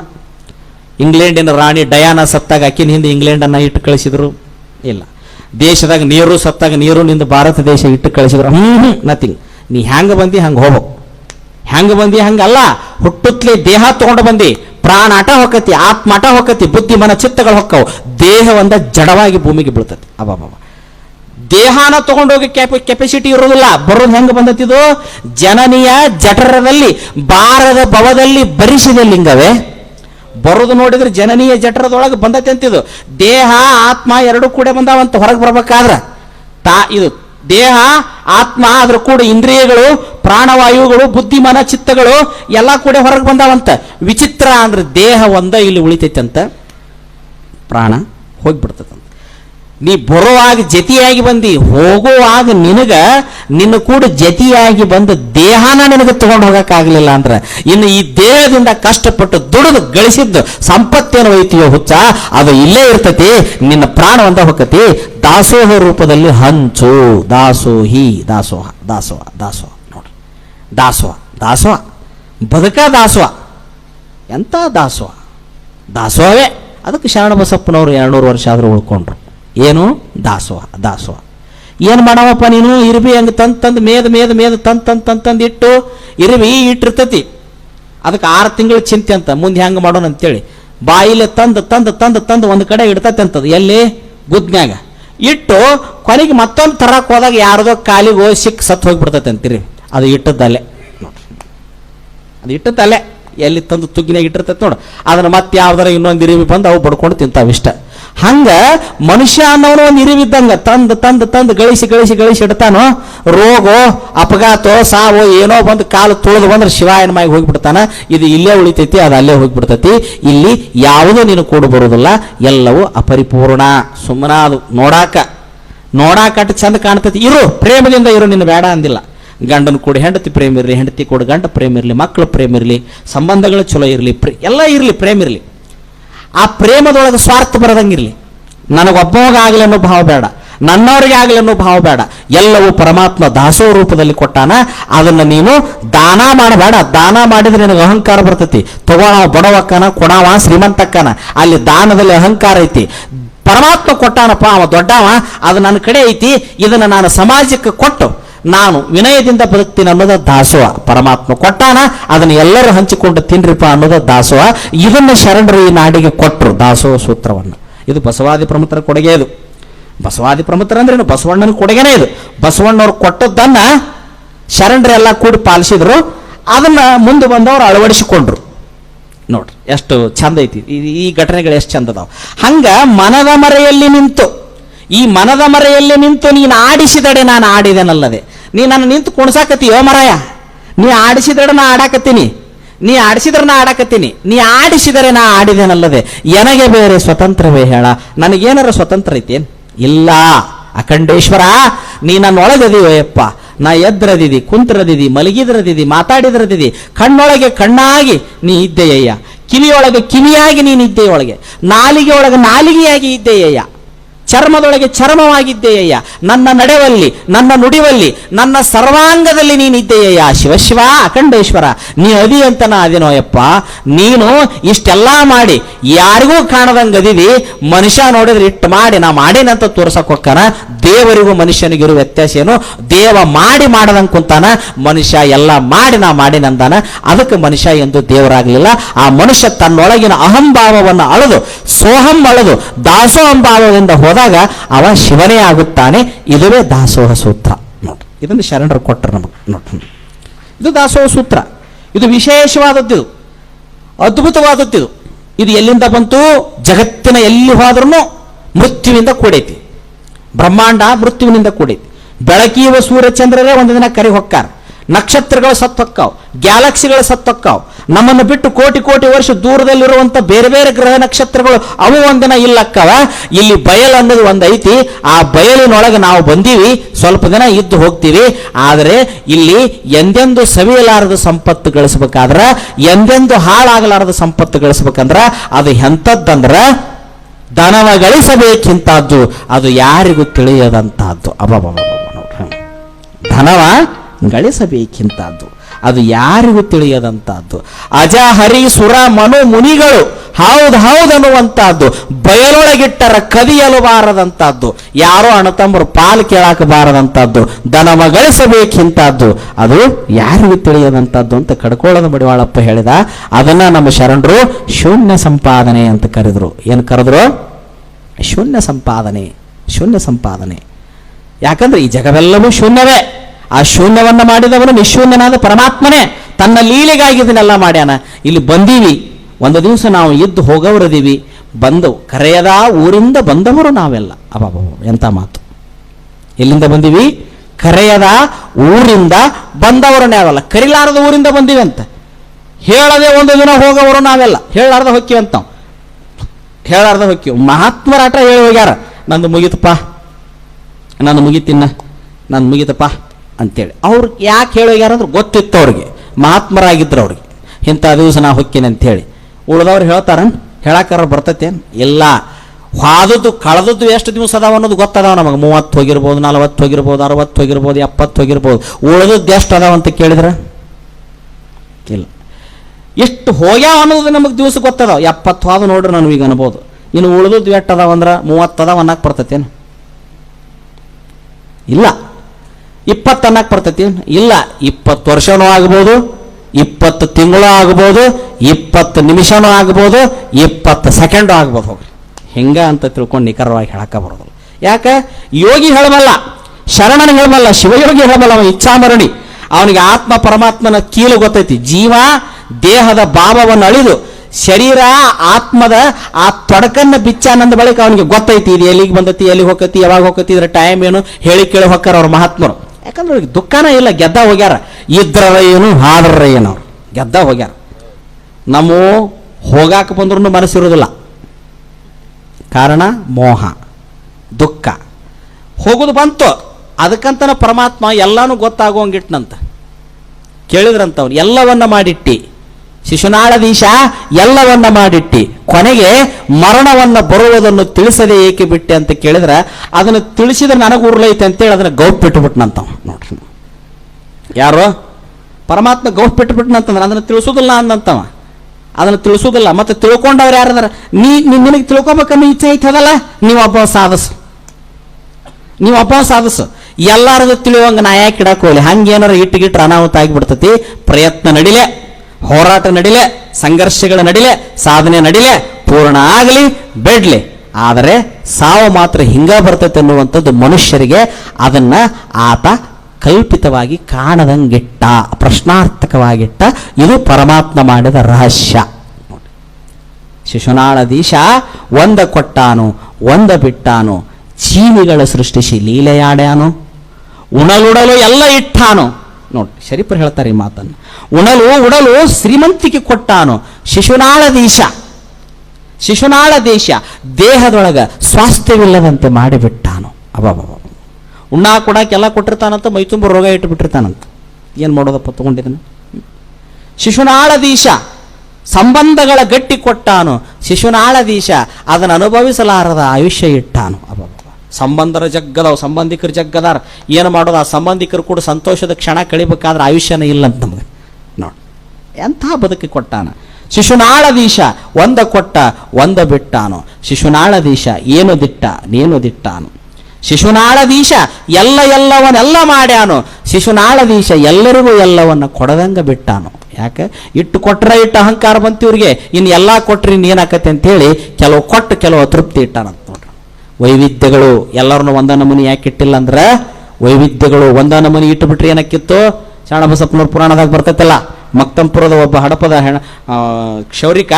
ಇಂಗ್ಲೆಂಡಿನ ರಾಣಿ ಡಯಾನ ಸತ್ತಾಗ ಅಕ್ಕಿನ ಹಿಂದೆ ಇಂಗ್ಲೆಂಡನ್ನು ಇಟ್ಟು ಕಳಿಸಿದ್ರು? ಇಲ್ಲ. ದೇಶದಾಗ ನೀರು ಸತ್ತಾಗ ನೀರು, ನಿಂದ ಭಾರತ ದೇಶ ಇಟ್ಟು ಕಳಿಸಿದ್ರು. ಹ್ಞೂ ಹ್ಞೂ ನಥಿಂಗ್ ನೀ ಹ್ಯಾಂಗ ಬಂದಿ, ಹಂಗೆ ಹೋಗ್ಬೇಕು ಹ್ಯಾಂಗೆ ಬಂದಿ ಹಂಗಲ್ಲ ಹುಟ್ಟುತ್ತಲೇ ದೇಹ ತೊಗೊಂಡು ಬಂದಿ. ಪ್ರಾಣ ಆಟ ಹೊಕ್ಕತಿ, ಆತ್ಮ ಆಟ ಹೊಕ್ಕತಿ ಬುದ್ಧಿ ಮನ ಚಿತ್ತಗಳು ಹೊಕ್ಕವು. ದೇಹ ಒಂದ ಜಡವಾಗಿ ಭೂಮಿಗೆ ಬೀಳ್ತತಿ ಅಬ್ಬಾಬಾಬ ದೇಹನ ತಗೊಂಡೋಗಿ ಕೆಪ ಕೆಪಾಸಿಟಿ ಇರೋದಿಲ್ಲ ಬರೋದು ಹೆಂಗೆ ಬಂದತ್ತಿದು ಜನನಿಯ ಜಠರದಲ್ಲಿ ಬಾರದ ಭವದಲ್ಲಿ ಭರಿಸಿದ ಲಿಂಗವೇ. ಬರೋದು ನೋಡಿದ್ರೆ ಜನನೀಯ ಜಠರದೊಳಗೆ ಬಂದತ್ತೆ ಅಂತಿದು ದೇಹ, ಆತ್ಮ ಎರಡು ಕೂಡ ಬಂದಾವಂತ ಹೊರಗೆ ಬರ್ಬೇಕಾದ್ರ. ತಾ, ಇದು ದೇಹ, ಆತ್ಮ ಅದ್ರ ಕೂಡ ಇಂದ್ರಿಯಗಳು, ಪ್ರಾಣವಾಯುಗಳು, ಬುದ್ಧಿಮಾನ, ಚಿತ್ತಗಳು ಎಲ್ಲ ಕೂಡ ಹೊರಗೆ ಬಂದಾವಂತ. ವಿಚಿತ್ರ ಅಂದ್ರೆ ದೇಹ ಒಂದ ಇಲ್ಲಿ ಉಳಿತೈತೆ ಅಂತ ಪ್ರಾಣ ಹೋಗ್ಬಿಡ್ತದಂತ ನೀ ಬರುವಾಗ ಜತಿಯಾಗಿ ಬಂದಿ, ಹೋಗುವಾಗ ನಿನಗ, ನಿನ್ನ ಕೂಡ ಜತಿಯಾಗಿ ಬಂದ ದೇಹನ ನಿನಗೆ ತಗೊಂಡು ಹೋಗಕ್ಕಾಗಲಿಲ್ಲ ಅಂದ್ರೆ, ಇನ್ನು ಈ ದೇಹದಿಂದ ಕಷ್ಟಪಟ್ಟು ದುಡಿದು ಗಳಿಸಿದ್ದು ಸಂಪತ್ತೇನು ಒಯ್ತೀಯೋ ಹುಚ್ಚ, ಅದು ಇಲ್ಲೇ ಇರ್ತತಿ, ನಿನ್ನ ಪ್ರಾಣ ಒಂದ ಹೋಗತಿ, ದಾಸೋಹ ರೂಪದಲ್ಲಿ ಹಂಚು ದಾಸೋಹಿ ದಾಸೋಹ ದಾಸೋಹ ದಾಸೋಹ, ನೋಡ್ರಿ. ದಾಸೋಹ ದಾಸೋಹ, ಬದುಕ ದಾಸೋಹ ಎಂಥ ದಾಸೋಹ? ದಾಸೋಹವೇ. ಅದಕ್ಕೆ ಶರಣ ಬಸಪ್ಪನವರು ಎರಡ್ನೂರು ವರ್ಷ ಆದರೂ ಉಳ್ಕೊಂಡ್ರು. ಏನು? ದಾಸೋಹ ದಾಸೋಹ. ಏನು ಮಾಡವಪ್ಪ ನೀನು? ಇರ್ಬಿ ಹಂಗೆ ತಂದು ತಂದು ಮೇದ ಮೇದ ಮೇದ ತಂದು ತಂದು ತಂದು ತಂದು ಇಟ್ಟು ಇರ್ಬಿ ಇಟ್ಟಿರ್ತತಿ. ಅದಕ್ಕೆ ಆರು ತಿಂಗಳು ಚಿಂತೆ ಅಂತ, ಮುಂದೆ ಹೆಂಗೆ ಮಾಡೋಣ ಅಂತೇಳಿ. ಬಾಯಿಲೆ ತಂದು ತಂದು ತಂದು ತಂದು ಒಂದು ಕಡೆ ಇಡ್ತತಿ ಅಂತದು. ಎಲ್ಲಿ? ಗುದ್ನ್ಯಾಗ. ಇಟ್ಟು ಕೊನೆಗೆ ಮತ್ತೊಂದು ತರಕ್ಕೆ ಹೋದಾಗ ಯಾರದೋ ಕಾಲಿಗೆ ಹೋಗಿ ಸತ್ತು ಹೋಗಿಬಿಡ್ತೈತೆ ಅಂತೀರಿ. ಅದು ಇಟ್ಟದ್ದಲ್ಲೇ. ಅದು ಇಟ್ಟದ್ದಲ್ಲೇ. ಎಲ್ಲಿ ತಂದು ತುಗ್ಗಿನಾಗ ಇಟ್ಟಿರ್ತೈತೆ ನೋಡು. ಅದನ್ನ ಮತ್ತೆ ಯಾವ್ದಾರ ಇನ್ನೊಂದು ಇರಿವಿ ಬಂದು ಅವು ಬಡ್ಕೊಂಡು ತಿಂತಾವಿಷ್ಟ. ಹಂಗ ಮನುಷ್ಯ ಅನ್ನೋನು ಒಂದು ಇರಿವಿದ್ದಂಗ ತಂದು ತಂದು ತಂದು ಗಳಿಸಿ ಗಳಿಸಿ ಗಳಿಸಿ ಇಡ್ತಾನೋ, ರೋಗೋ, ಅಪಘಾತೋ, ಸಾವೋ, ಏನೋ ಬಂದು ಕಾಲು ತುಳಿದು ಬಂದ್ರೆ ಶಿವಾಯನ ಮಾಗಿ ಹೋಗ್ಬಿಡ್ತಾನ. ಇದು ಇಲ್ಲೇ ಉಳಿತೈತಿ, ಅದು ಅಲ್ಲೇ ಹೋಗ್ಬಿಡ್ತೈತಿ. ಇಲ್ಲಿ ಯಾವುದೂ ನೀನು ಕೂಡ ಬರುವುದಿಲ್ಲ, ಎಲ್ಲವೂ ಅಪರಿಪೂರ್ಣ. ಸುಮ್ಮನ ನೋಡಾಕ. ನೋಡಾಕ ಅಟ್ ಚಂದ ಕಾಣ್ತೈತಿ. ಇರು, ಪ್ರೇಮದಿಂದ ಇರು ನಿನ್ನ ಬೇಡ ಅಂದಿಲ್ಲ. ಗಂಡನ ಕೂಡ ಹೆಂಡತಿ ಪ್ರೇಮ ಇರಲಿ, ಹೆಂಡತಿ ಕೂಡ ಗಂಡ ಪ್ರೇಮ ಇರಲಿ, ಮಕ್ಕಳ ಪ್ರೇಮ ಇರಲಿ, ಸಂಬಂಧಗಳು ಚಲೋ ಇರಲಿ, ಪ್ರೇ, ಎಲ್ಲ ಇರಲಿ, ಪ್ರೇಮ ಇರಲಿ. ಆ ಪ್ರೇಮದೊಳಗೆ ಸ್ವಾರ್ಥ ಬರದಂಗಿರಲಿ ನನಗೊಬ್ಬವಾಗ ಆಗಲಿ ಅನ್ನೋ ಭಾವ ಬೇಡ, ನನ್ನವರಿಗೆ ಆಗಲಿ ಅನ್ನೋ ಭಾವ ಬೇಡ. ಎಲ್ಲವೂ ಪರಮಾತ್ಮ ದಾಸೋ ರೂಪದಲ್ಲಿ ಕೊಟ್ಟಾನ, ಅದನ್ನು ನೀನು ದಾನ ಮಾಡಬೇಡ. ದಾನ ಮಾಡಿದ್ರೆ ನಿನಗೆ ಅಹಂಕಾರ ಬರ್ತೈತಿ. ತಗೋಣ ಬಡವಕ್ಕನ, ಕೊಡವ, ಶ್ರೀಮಂತಕ್ಕನ. ಅಲ್ಲಿ ದಾನದಲ್ಲಿ ಅಹಂಕಾರ ಐತಿ. ಪರಮಾತ್ಮ ಕೊಟ್ಟಾನಪ್ಪ, ಅವ ದೊಡ್ಡವ, ಅದು ನನ್ನ ಕಡೆ ಐತಿ, ಇದನ್ನು ನಾನು ಸಮಾಜಕ್ಕೆ ಕೊಟ್ಟು ನಾನು ವಿನಯದಿಂದ ಬದುಕ್ತೀನಿ ಅನ್ನೋದ ದಾಸೋಹ. ಪರಮಾತ್ಮ ಕೊಟ್ಟಾನ, ಅದನ್ನ ಎಲ್ಲರೂ ಹಂಚಿಕೊಂಡು ತಿನ್ರಿಪ ಅನ್ನೋದ ದಾಸೋಹ. ಇದನ್ನ ಶರಣರು ಈ ನಾಡಿಗೆ ಕೊಟ್ಟರು ದಾಸೋಹ ಸೂತ್ರವನ್ನು. ಇದು ಬಸವಾದಿ ಪ್ರಮುಖರ ಕೊಡುಗೆ ಇದು. ಬಸವಾದಿ ಪ್ರಮುಖರು ಅಂದ್ರೆ ಬಸವಣ್ಣನ ಕೊಡುಗೆನೇ ಇದು. ಬಸವಣ್ಣವ್ರು ಕೊಟ್ಟದ್ದನ್ನ ಶರಣರೆಲ್ಲ ಕೂಡಿ ಪಾಲಿಸಿದ್ರು. ಅದನ್ನ ಮುಂದೆ ಬಂದವರು ಅಳವಡಿಸಿಕೊಂಡ್ರು. ನೋಡ್ರಿ, ಎಷ್ಟು ಚಂದ ಐತಿ. ಈ- ಘಟನೆಗಳು ಎಷ್ಟು ಚಂದ ಅದಾವ. ಹಂಗ ಮನದ ಮರೆಯಲ್ಲಿ ನಿಂತು, ಈ ಮನದ ಮರೆಯಲ್ಲಿ ನಿಂತು ನೀನು ಆಡಿಸಿದಡೆ ನಾನು ಆಡಿದೆನಲ್ಲದೆ. ನೀ ನನ್ನ ನಿಂತು ಕುಣಸಾಕತ್ತೀಯೋ ಮರಾಯ? ನೀ ಆಡಿಸಿದ್ರೆ ನಾ ಆಡಾಕತ್ತೀನಿ. ನೀ ಆಡಿಸಿದ್ರೆ ನಾ ಆಡಾಕತ್ತೀನಿ. ನೀ ಆಡಿಸಿದರೆ ನಾ ಆಡಿದೇನಲ್ಲದೆ. ಎನಗೆ ಬೇರೆ ಸ್ವತಂತ್ರವೇ ಹೇಳ. ನನಗೇನಾರ ಸ್ವತಂತ್ರ ಐತೇನು ಇಲ್ಲ. ಅಖಂಡೇಶ್ವರ, ನೀ ನನ್ನ ಒಳಗದೀವಯ್ಯಪ್ಪ ನಾ ಎದ್ರದಿದಿ, ಕುಂತ್ರದಿದಿ, ಮಲಗಿದ್ರದಿದಿ, ಮಾತಾಡಿದ್ರದಿದಿ. ಕಣ್ಣೊಳಗೆ ಕಣ್ಣಾಗಿ ನೀ ಇದ್ದೆಯಯ್ಯ. ಕಿವಿಯೊಳಗೆ ಕಿವಿಯಾಗಿ ನೀನಿದ್ದೆ ಒಳಗೆ ನಾಲಿಗೆ ಒಳಗೆ ನಾಲಿಗೆಯಾಗಿ ಇದ್ದೆಯಯ್ಯ. ಚರ್ಮದೊಳಗೆ ಚರ್ಮವಾಗಿದ್ದೇಯ್ಯ ನನ್ನ ನಡೆವಲ್ಲಿ, ನನ್ನ ನುಡಿವಲ್ಲಿ, ನನ್ನ ಸರ್ವಾಂಗದಲ್ಲಿ ನೀನಿದ್ದೇಯ್ಯ ಶಿವಶಿವ ಅಖಂಡೇಶ್ವರ, ನೀ ಅದಿ ಅಂತ ನಾ ಅದೇನೋಯಪ್ಪ ನೀನು ಇಷ್ಟೆಲ್ಲ ಮಾಡಿ, ಯಾರಿಗೂ ಕಾಣದಂಗ ಅದಿದಿ. ಮನುಷ್ಯ ನೋಡಿದ್ರೆ ಇಟ್ಟು ಮಾಡಿ, ನಾ ಮಾಡೇನಂತ ತೋರ್ಸಕ್ ಹೋಗ್ತಾನ. ದೇವರಿಗೂ ಮನುಷ್ಯನಿಗಿರೋ ವ್ಯತ್ಯಾಸ ಏನು? ದೇವ ಮಾಡಿ ಮಾಡದಂಗ ಕುಂತಾನ. ಮನುಷ್ಯ ಎಲ್ಲ ಮಾಡಿ ನಾ ಮಾಡಿನಂದಾನ ಅದಕ್ಕೆ ಮನುಷ್ಯ ಎಂದು ದೇವರಾಗಲಿಲ್ಲ. ಆ ಮನುಷ್ಯ ತನ್ನೊಳಗಿನ ಅಹಂಭಾವವನ್ನು ಅಳೆದು, ಸೋಹಂ ಅಳೆದು ದಾಸೋಹಂಭಾವದಿಂದ ಹೋದಾಗ ಅವ ಶಿವನೇ ಆಗುತ್ತಾನೆ, ಇದುವೇ ದಾಸೋಹ ಸೂತ್ರ. ನೋಡ್ರಿ ಇದನ್ನು ಶರಣರು ಕೊಟ್ಟರು ನಮಗೆ ನೋಡ್ರಿ ಇದು ದಾಸೋಹ ಸೂತ್ರ. ಇದು ವಿಶೇಷವಾದದ್ದು ಇದು. ಅದ್ಭುತವಾದದ್ದು ಇದು. ಇದು ಎಲ್ಲಿಂದ ಬಂತು? ಜಗತ್ತಿನ ಎಲ್ಲಿ ಹೋದ್ರೂ ಮೃತ್ಯುವಿಂದ ಕೂಡೈತಿ. ಬ್ರಹ್ಮಾಂಡ ಮೃತ್ಯುವಿನಿಂದ ಕೂಡೈತಿ. ಬೆಳಕೀವ ಸೂರ್ಯಚಂದ್ರರೇ ಒಂದು ದಿನ ಕರಿ ಹೊಕ್ಕಾರ. ನಕ್ಷತ್ರಗಳು ಸತ್ವಕ್ಕಾವ್ ಗ್ಯಾಲಕ್ಸಿಗಳು ಸತ್ವಕ್ಕಾವ್ ನಮ್ಮನ್ನು ಬಿಟ್ಟು ಕೋಟಿ ಕೋಟಿ ವರ್ಷ ದೂರದಲ್ಲಿರುವಂತ ಬೇರೆ ಬೇರೆ ಗ್ರಹ ನಕ್ಷತ್ರಗಳು ಅವು ಒಂದಿನ ಇಲ್ಲಕ್ಕವ? ಇಲ್ಲಿ ಬಯಲು ಅನ್ನೋದು ಒಂದು ಐತಿ ಆ ಬಯಲಿನೊಳಗೆ ನಾವು ಬಂದೀವಿ. ಸ್ವಲ್ಪ ದಿನ ಇದ್ದು ಹೋಗ್ತೀವಿ. ಆದರೆ ಇಲ್ಲಿ ಎಂದೆಂದು ಸವಿಯಲಾರದ ಸಂಪತ್ತು ಗಳಿಸ್ಬೇಕಾದ್ರೆ, ಎಂದೆಂದು ಹಾಳಾಗಲಾರದ ಸಂಪತ್ತು ಗಳಿಸ್ಬೇಕಂದ್ರೆ, ಅದು ಎಂಥದ್ದಂದ್ರ ದನವ ಗಳಿಸಬೇಕಿಂತದ್ದು ಅದು ಯಾರಿಗೂ ತಿಳಿಯದಂತಹದ್ದು ಅಬಾಬ ಧನವ ಗಳಿಸಬೇಕಿಂತದ್ದು. ಅದು ಯಾರಿಗೂ ತಿಳಿಯದಂತಹದ್ದು ಅಜ ಹರಿ ಸುರ ಮನು ಮುನಿಗಳು ಹೌದು ಹೌದು ಅನ್ನುವಂತಹದ್ದು ಬಯಲೊಳಗಿಟ್ಟರ ಕದಿಯಲು ಬಾರದಂತಹದ್ದು ಯಾರೋ ಅಣತಂಬರು ಪಾಲು ಕೇಳಾಕ ಬಾರದಂತಹದ್ದು ಧನವ ಗಳಿಸಬೇಕಿಂತದ್ದು. ಅದು ಯಾರಿಗೂ ತಿಳಿಯದಂತಹದ್ದು ಅಂತ ಕಡ್ಕೊಳ್ಳೋದು ಬಡಿವಾಳಪ್ಪ ಹೇಳಿದ. ಅದನ್ನ ನಮ್ಮ ಶರಣರು ಶೂನ್ಯ ಸಂಪಾದನೆ ಅಂತ ಕರೆದ್ರು. ಏನು ಕರೆದ್ರು? ಶೂನ್ಯ ಸಂಪಾದನೆ ಶೂನ್ಯ ಸಂಪಾದನೆ. ಯಾಕಂದ್ರೆ ಈ ಜಗವೆಲ್ಲವೂ ಶೂನ್ಯವೇ. ಆ ಶೂನ್ಯವನ್ನ ಮಾಡಿದವನು ನಿಶೂನ್ಯನಾದ ಪರಮಾತ್ಮನೇ. ತನ್ನ ಲೀಲೆಗಾಗಿ ಇದನ್ನೆಲ್ಲ ಮಾಡ್ಯಾನ. ಇಲ್ಲಿ ಬಂದೀವಿ. ಒಂದು ದಿವಸ ನಾವು ಇದ್ದು ಹೋಗವರದೀವಿ. ಬಂದವು ಕರೆಯದ ಊರಿಂದ ಬಂದವರು ನಾವೆಲ್ಲ. ಅಬಾಬ ಎಂತ ಮಾತು. ಎಲ್ಲಿಂದ ಬಂದೀವಿ? ಕರೆಯದ ಊರಿಂದ ಬಂದವರು ನಾವೆಲ್ಲ ಕರಿಲಾರದ ಊರಿಂದ ಬಂದೀವಿ ಅಂತ. ಹೇಳದೆ ಒಂದು ದಿನ ಹೋಗವರು ನಾವೆಲ್ಲ. ಹೇಳಾರ್ದ ಹೊಕ್ಕಿವಿ ಅಂತ ನಾವು. ಹೇಳಾರ್ದ ಹೊಕ್ಕಿವಿ ಮಹಾತ್ಮರಾಟ ಹೇಳಿ ಹೋಗ್ಯಾರ. ನಂದು ಮುಗೀತಪ್ಪ. ನಂದು ಮುಗೀತಿನ್ನ. ನಂದು ಮುಗೀತಪ್ಪ. ಅಂತೇಳಿ. ಅವ್ರು ಯಾಕೆ ಹೇಳೋಗ್ಯಾರ ಅಂದ್ರೆ ಗೊತ್ತಿತ್ತು ಅವ್ರಿಗೆ. ಮಹಾತ್ಮರಾಗಿದ್ರು ಅವ್ರಿಗೆ. ಇಂಥ ದಿವಸ ನಾ ಹೊಕ್ಕೇನೆ ಅಂತ ಉಳಿದವ್ರು ಹೇಳ್ತಾರನ್? ಹೇಳ್ತಾರ ಹೇಳಕ್ಕಾರ ಬರ್ತೈತೇನು? ಇಲ್ಲ. ಹಾದದ್ದು ಕಳೆದದ್ದು ಎಷ್ಟು ದಿವಸ ಅದಾವ ಅನ್ನೋದು ಗೊತ್ತದಾವ ನಮಗೆ. ಮೂವತ್ತು ಹೋಗಿರ್ಬೋದು, ನಲವತ್ತು ಹೋಗಿರ್ಬೋದು, ಅರವತ್ತು ಹೋಗಿರ್ಬೋದು, ಎಪ್ಪತ್ತು ಹೋಗಿರ್ಬೋದು. ಉಳಿದದ್ದು ಎಷ್ಟು ಅದಾವ ಅಂತ ಕೇಳಿದ್ರೆ? ಇಲ್ಲ. ಎಷ್ಟು ಹೋಗ್ಯಾವ ಅನ್ನೋದು ನಮಗೆ ದಿವಸ ಗೊತ್ತದಾವ. ಎಪ್ಪತ್ತು ಹಾದು ನೋಡ್ರಿ ನಾನು ಈಗ ಅನ್ಬೋದು. ಇನ್ನು ಉಳಿದದ್ದು ಎಷ್ಟು ಅದಾವ ಅಂದ್ರೆ ಮೂವತ್ತು ಅದಾವ ಅನ್ನಕ್ಕೆ ಬರ್ತೈತೇನು? ಇಲ್ಲ. ಇಪ್ಪತ್ತು ಅನ್ನಕ್ಕೆ ಬರ್ತೈತಿ? ಇಲ್ಲ, ಇಪ್ಪತ್ತು ವರ್ಷನೂ ಆಗ್ಬೋದು, ಇಪ್ಪತ್ತು ತಿಂಗಳು ಆಗ್ಬೋದು, ಇಪ್ಪತ್ತು ನಿಮಿಷನೂ ಆಗ್ಬೋದು, ಇಪ್ಪತ್ತು ಸೆಕೆಂಡು ಆಗ್ಬೋದು ಹೋಗ್ರಿ. ಹಿಂಗೆ ಅಂತ ತಿಳ್ಕೊಂಡು ನಿಖರವಾಗಿ ಹೇಳಕ್ಕ ಬರೋದಿಲ್ಲ. ಯಾಕೆ? ಯೋಗಿ ಹೇಳಬಲ್ಲ, ಶರಣನ ಹೇಳಬಲ್ಲ, ಶಿವಯೋಗಿ ಹೇಳಬಲ್ಲ ಅವನ ಇಚ್ಛಾಮರಣಿ. ಅವನಿಗೆ ಆತ್ಮ ಪರಮಾತ್ಮನ ಕೀಲು ಗೊತ್ತೈತಿ. ಜೀವ ದೇಹದ ಭಾವವನ್ನು ಅಳಿದು, ಶರೀರ ಆತ್ಮದ ಆ ತೊಡಕನ್ನ ಬಿಚ್ಚಾನಂದ ಬಳಿಕ ಅವನಿಗೆ ಗೊತ್ತೈತಿ, ಇದು ಎಲ್ಲಿಗೆ ಬಂದತಿ, ಎಲ್ಲಿಗೆ ಹೋಗತಿ, ಯಾವಾಗ ಹೋಗತಿ, ಇದ್ರ ಟೈಮ್ ಏನು ಹೇಳಿ ಕೇಳಿ ಹೋಗ್ತಾರ ಅವ್ರ ಮಹಾತ್ಮರು. ಯಾಕಂದ್ರೆ ಅವ್ರಿಗೆ ದುಃಖನ ಇಲ್ಲ, ಗೆದ್ದ ಹೋಗ್ಯಾರ. ಇದ್ರರ ಏನು ಹಾಡ್ರ ಏನು ಅವ್ರು. ಗೆದ್ದ ಹೋಗ್ಯಾರ. ನಮ್ಮ ಹೋಗಾಕ ಬಂದ್ರೂ ಮನಸ್ಸಿರೋದಿಲ್ಲ. ಕಾರಣ ಮೋಹ, ದುಃಖ. ಹೋಗುದು ಬಂತು. ಅದಕ್ಕಂತನ ಪರಮಾತ್ಮ ಎಲ್ಲಾನು ಗೊತ್ತಾಗೋಂಗಿಟ್ನಂತ ಕೇಳಿದ್ರಂತ ಅವ್ನು ಎಲ್ಲವನ್ನ ಮಾಡಿಟ್ಟಿ. ಶಿಶುನಾಳದೀಶ, ಎಲ್ಲವನ್ನ ಮಾಡಿಟ್ಟಿ. ಕೊನೆಗೆ ಮರಣವನ್ನ ಬರುವುದನ್ನು ತಿಳಿಸದೆ ಏಕೆ ಬಿಟ್ಟೆ ಅಂತ ಕೇಳಿದ್ರೆ, ಅದನ್ನು ತಿಳಿಸಿದ್ರೆ ನನಗೆ ಉರ್ಲೈತೆ ಅಂತೇಳಿ ಅದನ್ನ ಗೌಪ್ ಬಿಟ್ಟುಬಿಟ್ನಂತ ಅಂತ ನೋಡ್ರಿ ಯಾರು? ಪರಮಾತ್ಮ ಗೌಪ್ ಬಿಟ್ಟುಬಿಟ್ನಂತಂದ್ರೆ ಅದನ್ನು ತಿಳಿಸೋದಿಲ್ಲ ಅಂದಂತವ. ಅದನ್ನು ತಿಳಿಸೋದಿಲ್ಲ. ಮತ್ತೆ ತಿಳ್ಕೊಂಡವ್ರು ಯಾರಂದ್ರೆ, ನೀ ನಿನಗೆ ತಿಳ್ಕೊಬೇಕನ್ನೋ ಇಚ್ಛೆ ಐತದಲ್ಲ ನೀವು ಒಬ್ಬ ಸಾಧಸು. ನೀವು ಒಬ್ಬ ಸಾಧಸು. ಎಲ್ಲಾರದು ತಿಳಿಯುವಂಗೆ ನಾ ಯಾಕೆ ಇಡಕ್ಕೆ ಹೋಗ್ಲಿ. ಹಂಗೇನಾರ ಇಟ್ಟು ಗಿಟ್ರ ಅನಾಹುತ ಆಗಿಬಿಡ್ತತಿ. ಪ್ರಯತ್ನ ನಡಿಲೆ. ಹೋರಾಟ ನಡಿಲೆ, ಸಂಘರ್ಷಗಳ ನಡಿಲೆ, ಸಾಧನೆ ನಡಿಲೆ, ಪೂರ್ಣ ಆಗಲಿ, ಬೆಡ್ಲಿ. ಆದರೆ ಸಾವು ಮಾತ್ರ ಹಿಂಗ ಬರ್ತೈತೆ ಅನ್ನುವಂಥದ್ದು ಮನುಷ್ಯರಿಗೆ ಅದನ್ನ ಆತ ಕಲ್ಪಿತವಾಗಿ ಕಾಣದಂಗಿಟ್ಟ, ಪ್ರಶ್ನಾರ್ಥಕವಾಗಿಟ್ಟ, ಇದು ಪರಮಾತ್ಮ ಮಾಡಿದ ರಹಸ್ಯ. ಶಿಶುನಾಳದೀಶ ಒಂದ ಕೊಟ್ಟಾನು, ಒಂದ ಬಿಟ್ಟಾನು, ಚೀನಿಗಳ ಸೃಷ್ಟಿಸಿ ಲೀಲೆಯಾಡ್ಯಾನು, ಉಣಲುಡಲು ಎಲ್ಲ ಇಟ್ಟಾನು. ನೋಡಿ, ಶರೀಫರು ಹೇಳ್ತಾರೆ ಈ ಮಾತನ್ನು. ಉಣಲು ಉಡಲು ಶ್ರೀಮಂತಿಕೆ ಕೊಟ್ಟಾನು. ಶಿಶುನಾಳದೀಶ ಶಿಶುನಾಳ ದೇಶ. ದೇಹದೊಳಗ ಸ್ವಾಸ್ಥ್ಯವಿಲ್ಲದಂತೆ ಮಾಡಿಬಿಟ್ಟಾನು. ಅಬಾಬಾಬ ಉಣ್ಣಾ ಕೊಡಕ್ಕೆಲ್ಲ ಕೊಟ್ಟಿರ್ತಾನಂತ ಮೈತುಂಬ ರೋಗ ಇಟ್ಟುಬಿಟ್ಟಿರ್ತಾನಂತ ಏನು ಮಾಡೋದಪ್ಪ ತೊಗೊಂಡಿದ್ದಾನೆ ಶಿಶುನಾಳ ದೀಶ. ಸಂಬಂಧಗಳ ಗಟ್ಟಿ ಕೊಟ್ಟಾನು. ಶಿಶುನಾಳದೀಶ ಅದನ್ನು ಅನುಭವಿಸಲಾರದ ಆಯುಷ್ಯ ಇಟ್ಟಾನು. ಅಬ್ಬಬ್ಬ ಸಂಬಂಧರ ಜಗ್ಗದವು ಸಂಬಂಧಿಕರ ಜಗ್ಗದಾರ. ಏನು ಮಾಡೋದು? ಆ ಸಂಬಂಧಿಕರು ಕೂಡ ಸಂತೋಷದ ಕ್ಷಣ ಕಳಿಬೇಕಾದ್ರೆ ಆಯುಷ್ಯನೇ ಇಲ್ಲ ಅಂತ ನಮಗೆ. ನೋಡಿ. ಎಂಥ ಬದುಕಿ ಕೊಟ್ಟಾನ? ಶಿಶುನಾಳದೀಶ ಒಂದ ಕೊಟ್ಟ, ಒಂದ ಬಿಟ್ಟಾನು. ಶಿಶುನಾಳದೀಶ ಏನು ದಿಟ್ಟ? ನೇನು ದಿಟ್ಟಾನು. ಶಿಶುನಾಳದೀಶ ಎಲ್ಲ ಎಲ್ಲವನ್ನೆಲ್ಲ ಮಾಡ್ಯಾನು. ಶಿಶುನಾಳದೀಶ ಎಲ್ಲರಿಗೂ ಎಲ್ಲವನ್ನ ಕೊಡದಂಗ ಬಿಟ್ಟಾನು. ಯಾಕೆ? ಇಟ್ಟು ಕೊಟ್ರೆ ಇಟ್ಟು ಅಹಂಕಾರ ಬಂತು ಇವ್ರಿಗೆ. ಇನ್ನು ಎಲ್ಲ ಕೊಟ್ರಿ ಅಂತ ಅಂತೇಳಿ ಕೆಲವು ಕೊಟ್ಟು, ಕೆಲವು ತೃಪ್ತಿ ಇಟ್ಟಾನಂತ. ವೈವಿಧ್ಯಗಳು, ಎಲ್ಲರನ್ನು ಒಂದ ನಮೂನಿ ಯಾಕೆ ಇಟ್ಟಿಲ್ಲ ಅಂದ್ರೆ, ವೈವಿಧ್ಯಗಳು ಒಂದ ನಮೂನಿ ಇಟ್ಟು ಬಿಟ್ರೆ ಏನಕ್ಕಿತ್ತು? ಶಾಣಬಸಪ್ಪನವ್ರ ಪುರಾಣದಾಗ ಬರ್ತೈತಲ್ಲ, ಮಕ್ತಂಪುರದ ಒಬ್ಬ ಹಡಪದ ಹೆಣ ಕ್ಷೌರಿಕ,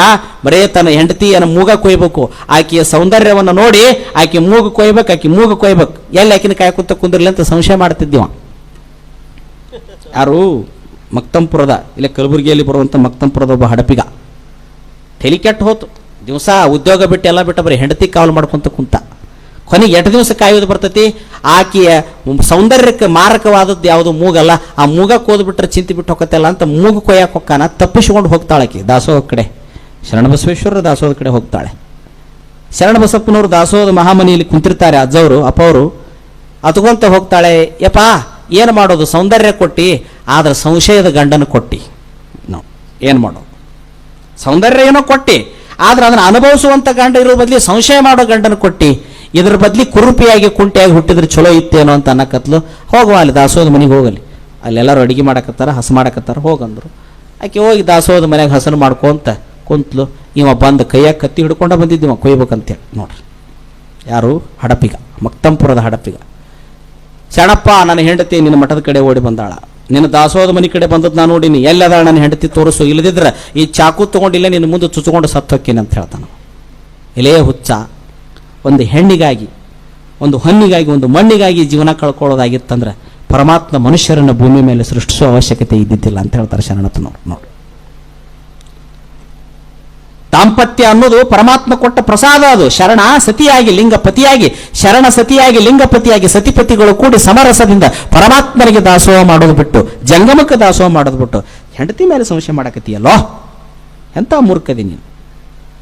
ಬರೇ ತನ್ನ ಹೆಂಡತಿಯನ್ನು ಮೂಗ ಕೊಯ್ಬೇಕು, ಆಕೆಯ ಸೌಂದರ್ಯವನ್ನು ನೋಡಿ ಆಕೆ ಮೂಗು ಕೊಯ್ಬೇಕು, ಆಕೆ ಮೂಗು ಕೊಯ್ಬೇಕು. ಎಲ್ಲಿ ಆಕಿನ ಕಾಯ್ಕುತ್ತ ಕುಂದಿರ್ಲಿ ಅಂತ ಸಂಶಯ ಮಾಡ್ತಿದ್ದೀವ ಯಾರು? ಮಕ್ತಂಪುರದ, ಇಲ್ಲ ಕಲಬುರಗಿಯಲ್ಲಿ ಬರುವಂಥ ಮಕ್ತಂಪುರದ ಒಬ್ಬ ಹಡಪಿಗ. ತಲೆ ಕೆಟ್ಟು ಹೋತು. ದಿವಸ ಉದ್ಯೋಗ ಬಿಟ್ಟು ಎಲ್ಲ ಬಿಟ್ಟು ಬರೀ ಹೆಂಡತಿ ಕಾವಲು ಮಾಡ್ಕೊಂತ ಕುಂತ. ಕೊನೆಗೆ ಎಂಟು ದಿವಸ ಕಾಯೋದು ಬರ್ತೈತಿ. ಆಕೆಯ ಸೌಂದರ್ಯಕ್ಕೆ ಮಾರಕವಾದದ್ದು ಯಾವುದು? ಮೂಗಲ್ಲ. ಆ ಮೂಗ ಕೋದ್ಬಿಟ್ರೆ ಚಿಂತೆ ಬಿಟ್ಟು ಹೋಗತ್ತಲ್ಲ ಅಂತ ಮೂಗು ಕೊಯ್ಯಕ್ಕೆ ಹೊಕ್ಕಾನ, ತಪ್ಪಿಸಿಕೊಂಡು ಹೋಗ್ತಾಳೆ ಆಕೆ. ದಾಸೋಹ ಕಡೆ. ಶರಣಬಸವೇಶ್ವರ ದಾಸೋಹದ ಕಡೆ ಹೋಗ್ತಾಳೆ. ಶರಣಬಸಪ್ಪನವರು ದಾಸೋಹದ ಮಹಾಮನಿಯಲ್ಲಿ ಕುಂತಿರ್ತಾರೆ. ಅಜ್ಜವರು, ಅಪ್ಪವರು. ಅತ್ಕೊಂತ ಹೋಗ್ತಾಳೆ, ಯಪ್ಪ, ಏನು ಮಾಡೋದು? ಸೌಂದರ್ಯ ಕೊಟ್ಟಿ, ಆದ್ರೆ ಸಂಶಯದ ಗಂಡನ ಕೊಟ್ಟಿ. ನಾವು, ಏನು ಮಾಡೋದು? ಸೌಂದರ್ಯ ಏನೋ ಕೊಟ್ಟಿ, ಆದ್ರೆ ಅದನ್ನು ಅನುಭವಿಸುವಂತ ಗಂಡ ಇರೋ ಬದಲಿ ಸಂಶಯ ಮಾಡೋ ಗಂಡನ ಕೊಟ್ಟಿ. ಇದ್ರ ಬದಲಿ ಕುರುಪಿಯಾಗಿ ಕುಂಟಿಯಾಗಿ ಹುಟ್ಟಿದ್ರೆ ಚಲೋ ಇತ್ತೇನೋ ಅಂತ ಅನ್ನಕತ್ಲು. ಹೋಗುವ ಅಲ್ಲಿ ದಾಸೋದ ಮನೆಗೆ ಹೋಗಲಿ. ಅಲ್ಲೆಲ್ಲರೂ ಅಡಿಗೆ ಮಾಡಕತ್ತಾರ, ಹಸು ಮಾಡಕತ್ತಾರ, ಹೋಗಂದ್ರು. ಆಕೆ ಹೋಗಿ ದಾಸೋದ ಮನೆಗೆ ಹಸನು ಮಾಡ್ಕೊಂತ ಕುಂತ್ಲು. ಇವ ಬಂದು ಕೈಯಾಗ ಕತ್ತಿ ಹಿಡ್ಕೊಂಡ ಬಂದಿದ್ದೀವ ಕೊಯ್ಬೇಕಂತೇಳಿ ನೋಡ್ರಿ. ಯಾರು? ಹಡಪಿಗ. ಮಕ್ತಂಪುರದ ಹಡಪಿಗ. ಚಣಪ್ಪ ನನ್ನ ಹೆಂಡತಿ ನಿನ್ನ ಮಠದ ಕಡೆ ಓಡಿ ಬಂದಾಳ. ನಿನ್ನ ದಾಸೋದ ಮನೆ ಕಡೆ ಬಂದದ್ದು ನಾನು ನೋಡಿನಿ. ಎಲ್ಲದಾಳ ನನ್ನ ಹೆಂಡತಿ ತೋರಿಸು. ಇಲ್ಲದಿದ್ರೆ ಈ ಚಾಕು ತಗೊಂಡಿಲ್ಲ, ನಿನ್ನ ಮುಂದೆ ಚುಚ್ಕೊಂಡು ಸತ್ತು ಹೋಕ್ಕಿನಿ ಅಂತ ಹೇಳ್ತಾನೆ. ಎಲೇ ಹುಚ್ಚ. ಒಂದು ಹೆಣ್ಣಿಗಾಗಿ, ಒಂದು ಹೊನ್ನಿಗಾಗಿ ಒಂದು ಮಣ್ಣಿಗಾಗಿ ಜೀವನ ಕಳ್ಕೊಳ್ಳೋದಾಗಿತ್ತಂದ್ರೆ ಪರಮಾತ್ಮ ಮನುಷ್ಯರನ್ನು ಭೂಮಿ ಮೇಲೆ ಸೃಷ್ಟಿಸುವ ಅವಶ್ಯಕತೆ ಇದ್ದಿದ್ದಿಲ್ಲ ಅಂತ ಹೇಳ್ತಾರೆ ಶರಣಪ್ಪನವ್ರು ನೋಡಿ ದಾಂಪತ್ಯ ಅನ್ನೋದು ಪರಮಾತ್ಮ ಕೊಟ್ಟ ಪ್ರಸಾದ ಅದು. ಶರಣ ಸತಿಯಾಗಿ, ಲಿಂಗಪತಿಯಾಗಿ, ಶರಣ ಸತಿಯಾಗಿ, ಲಿಂಗಪತಿಯಾಗಿ ಸತಿಪತಿಗಳು ಕೂಡಿ ಸಮರಸದಿಂದ ಪರಮಾತ್ಮನಿಗೆ ದಾಸೋಹ ಮಾಡೋದು ಬಿಟ್ಟು, ಜಂಗಮಕ್ಕೆ ದಾಸೋಹ ಮಾಡೋದು ಬಿಟ್ಟು, ಹೆಂಡತಿ ಮೇಲೆ ಸಂಶಯ ಮಾಡಕತ್ತೀಯಲ್ಲೋ? ಎಂಥ ಮೂರ್ಖದಿ ನೀನು?